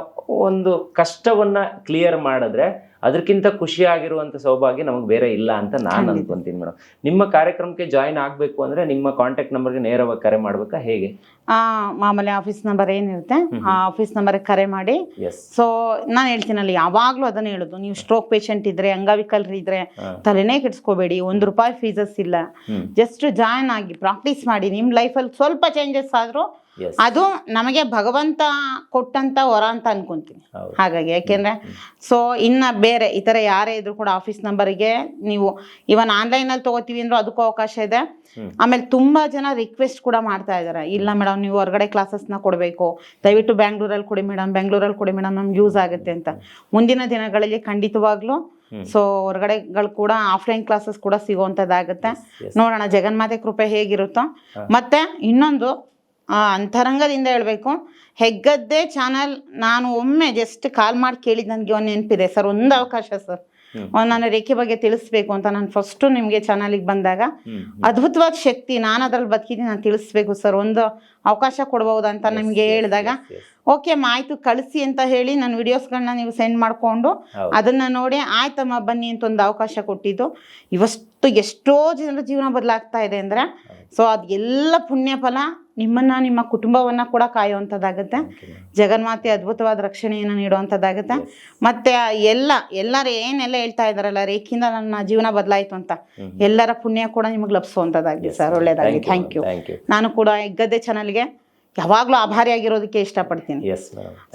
Speaker 5: ಒಂದು ಕಷ್ಟವನ್ನ ಕ್ಲಿಯರ್ ಮಾಡಿದ್ರೆ ಅದಕ್ಕಿಂತ ಖುಷಿ ಆಗಿರುವಂತ ಸೌಭಾಗ್ಯ ನಮಗೆ ಬೇರೆ ಇಲ್ಲ ಅಂತ ನಾನು. ಅನ್ಕೊಂತೀನಿ ಮೇಡಮ್ ನಿಮ್ಮ ಕಾರ್ಯಕ್ರಮಕ್ಕೆ ಜಾಯಿನ್ ಆಗ್ಬೇಕು ಅಂದ್ರೆ ನಿಮ್ಮ ಕಾಂಟ್ಯಾಕ್ಟ್ ನಂಬರ್ಗೆ ನೇರವಾಗಿ ಕರೆ ಮಾಡ್ಬೇಕಾ? ಹೇಗೆ?
Speaker 1: ಆ ಮಾಮೂಲಿ ಆಫೀಸ್ ನಂಬರ್ ಏನಿರುತ್ತೆ ಆ ಆಫೀಸ್ ನಂಬರ್ಗೆ ಕರೆ ಮಾಡಿ. ಸೊ ನಾನು ಹೇಳ್ತೀನಲ್ಲ ಯಾವಾಗಲೂ ಅದನ್ನ ಹೇಳೋದು. ನೀವು ಸ್ಟ್ರೋಕ್ ಪೇಷಂಟ್ ಇದ್ರೆ ಅಂಗವಿಕಲರು ಇದ್ರೆ ತಲೆನೇ ಕೆಡಿಸ್ಕೋಬೇಡಿ. ಒಂದ್ ರೂಪಾಯಿ ಫೀಸಸ್ ಇಲ್ಲ. ಜಸ್ಟ್ ಜಾಯ್ನ್ ಆಗಿ ಪ್ರಾಕ್ಟೀಸ್ ಮಾಡಿ. ನಿಮ್ಮ ಲೈಫಲ್ಲಿ ಸ್ವಲ್ಪ ಚೇಂಜಸ್ ಆದರೂ ಅದು ನಮಗೆ ಭಗವಂತ ಕೊಟ್ಟಂತ ವರ ಅಂತ ಅನ್ಕೊಂತೀನಿ ಹಾಗಾಗಿ ಯಾಕೆಂದ್ರೆ ಸೊ ಇನ್ನ ಬೇರೆ ಈ ಥರ ಯಾರೇ ಇದ್ರು ಕೂಡ ಆಫೀಸ್ ನಂಬರ್ಗೆ ನೀವು ಇವನ್ ಆನ್ಲೈನಲ್ಲಿ ತಗೋತೀವಿ ಅಂದ್ರೂ ಅದಕ್ಕೂ ಅವಕಾಶ ಇದೆ. ಆಮೇಲೆ ತುಂಬಾ ಜನ ರಿಕ್ವೆಸ್ಟ್ ಕೂಡ ಮಾಡ್ತಾ ಇದ್ದಾರೆ ಇಲ್ಲ ಮೇಡಮ್ ನೀವು ಹೊರಗಡೆ ಕ್ಲಾಸಸ್ನ ಕೊಡಬೇಕು. ದಯವಿಟ್ಟು ಬ್ಯಾಂಗ್ಳೂರಲ್ಲಿ ಕೊಡಿ ಮೇಡಮ್ ಬೆಂಗಳೂರಲ್ಲಿ ಕೊಡಿ ಮೇಡಮ್ ನಮ್ಗೆ ಯೂಸ್ ಆಗುತ್ತೆ ಅಂತ. ಮುಂದಿನ ದಿನಗಳಲ್ಲಿ ಖಂಡಿತವಾಗ್ಲೂ ಸೊ ಹೊರಗಡೆಗಳು ಕೂಡ ಆಫ್ಲೈನ್ ಕ್ಲಾಸಸ್ ಕೂಡ
Speaker 5: ಸಿಗುವಂತದ್ದಾಗುತ್ತೆ.
Speaker 1: ನೋಡೋಣ ಜಗನ್ಮಾತೆ ಕೃಪೆ ಹೇಗಿರುತ್ತೋ. ಮತ್ತೆ ಇನ್ನೊಂದು ಅಂತರಂಗದಿಂದ ಹೇಳಬೇಕು. ಹೆಗ್ಗದ್ದೆ ಚಾನಲ್ ನಾನು ಒಮ್ಮೆ ಜಸ್ಟ್ ಕಾಲ್ ಮಾಡಿ ಕೇಳಿದ್ದು ನನಗೆ ಒಂದು ನೆನಪಿದೆ. ಸರ್ ಒಂದು ಅವಕಾಶ ಸರ್. ನಾನು ರೇಖೆ ಬಗ್ಗೆ ತಿಳಿಸ್ಬೇಕು ಅಂತ ನಾನು ಫಸ್ಟು ನಿಮಗೆ ಚಾನಲಿಗೆ ಬಂದಾಗ. ಅದ್ಭುತವಾದ ಶಕ್ತಿ ನಾನು ಅದ್ರಲ್ಲಿ ಬದುಕಿದ್ದೀನಿ ನಾನು ತಿಳಿಸ್ಬೇಕು ಸರ್. ಒಂದು ಅವಕಾಶ ಕೊಡ್ಬೋದು ಅಂತ ನಿಮಗೆ ಹೇಳಿದಾಗ. ಓಕೆ ಅಮ್ಮ ಆಯ್ತು ಕಳಿಸಿ ಅಂತ ಹೇಳಿ ನನ್ನ ವಿಡಿಯೋಸ್ಗಳನ್ನ ನೀವು ಸೆಂಡ್ ಮಾಡಿಕೊಂಡು
Speaker 5: ಅದನ್ನು
Speaker 1: ಅದನ್ನ ನೋಡಿ ಆಯ್ತಮ್ಮ ಬನ್ನಿ ಅಂತ ಒಂದು ಅವಕಾಶ ಕೊಟ್ಟಿದ್ದು. ಇವಷ್ಟು ಎಷ್ಟೋ ಜನರ ಜೀವನ ಬದಲಾಗ್ತಾ ಇದೆ ಅಂದ್ರೆ ಸೊ ಅದು ಎಲ್ಲ ಪುಣ್ಯ ಫಲ ನಿಮ್ಮನ್ನ ನಿಮ್ಮ ಕುಟುಂಬವನ್ನ ಕೂಡ ಕಾಯುವಂಥದ್ದಾಗುತ್ತೆ. ಜಗನ್ಮಾತೆ ಅದ್ಭುತವಾದ ರಕ್ಷಣೆಯನ್ನು ನೀಡುವಂಥದ್ದಾಗುತ್ತೆ. ಮತ್ತೆ ಎಲ್ಲ ಎಲ್ಲರೂ ಏನೆಲ್ಲ ಹೇಳ್ತಾ ಇದಾರಲ್ಲ ರೇಖಿಂದ ನನ್ನ ಜೀವನ ಬದಲಾಯಿತು ಅಂತ. ಎಲ್ಲರ ಪುಣ್ಯ ಕೂಡ ನಿಮಗೆ ಲಭಿಸುವಂಥದ್ದಾಗಲಿ ಸರ್. ಒಳ್ಳೇದಾಗಲಿ. ಥ್ಯಾಂಕ್ ಯು
Speaker 5: ಥ್ಯಾಂಕ್ ಯು
Speaker 1: ನಾನು ಕೂಡ ಗದ್ದೆ ಚಾನಲ್ಗೆ ಯಾವಾಗಲೂ ಆಭಾರಿಯಾಗಿರೋದಕ್ಕೆ ಇಷ್ಟಪಡ್ತೀನಿ.
Speaker 5: Yes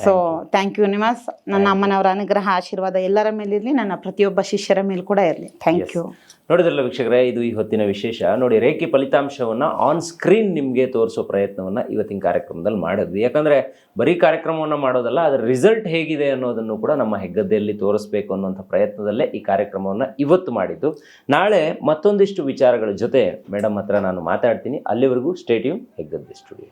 Speaker 1: so thank you Nivas. ನನ್ನ ಅಮ್ಮನವರ ಅನುಗ್ರಹ ಆಶೀರ್ವಾದ ಎಲ್ಲರ ಮೇಲಿರಲಿ ನನ್ನ ಪ್ರತಿಯೊಬ್ಬ ಶಿಷ್ಯರ ಮೇಲೆ ಕೂಡ ಇರಲಿ. ಥ್ಯಾಂಕ್ ಯು
Speaker 5: ನೋಡಿದ್ರಲ್ಲ ವೀಕ್ಷಕರೇ ಇದು ಈ ಹೊತ್ತಿನ ವಿಶೇಷ. ನೋಡಿ ರೇಖೆ ಫಲಿತಾಂಶವನ್ನು ಆನ್ ಸ್ಕ್ರೀನ್ ನಿಮಗೆ ತೋರಿಸೋ ಪ್ರಯತ್ನವನ್ನು ಇವತ್ತಿನ ಕಾರ್ಯಕ್ರಮದಲ್ಲಿ ಮಾಡಿದ್ವಿ. ಯಾಕಂದರೆ ಬರೀ ಕಾರ್ಯಕ್ರಮವನ್ನು ಮಾಡೋದಲ್ಲ ಅದರ ರಿಸಲ್ಟ್ ಹೇಗಿದೆ ಅನ್ನೋದನ್ನು ಕೂಡ ನಮ್ಮ ಹೆಗ್ಗದ್ದೆಯಲ್ಲಿ ತೋರಿಸ್ಬೇಕು ಅನ್ನುವಂಥ ಪ್ರಯತ್ನದಲ್ಲೇ ಈ ಕಾರ್ಯಕ್ರಮವನ್ನು ಇವತ್ತು ಮಾಡಿದ್ದು. ನಾಳೆ ಮತ್ತೊಂದಿಷ್ಟು ವಿಚಾರಗಳ ಜೊತೆ ಮೇಡಮ್ ಹತ್ರ ನಾನು ಮಾತಾಡ್ತೀನಿ. ಅಲ್ಲಿವರೆಗೂ ಸ್ಟೇಟ್ಯೂನ್ ಹೆಗ್ಗದ್ದೆ ಸ್ಟುಡಿಯೋ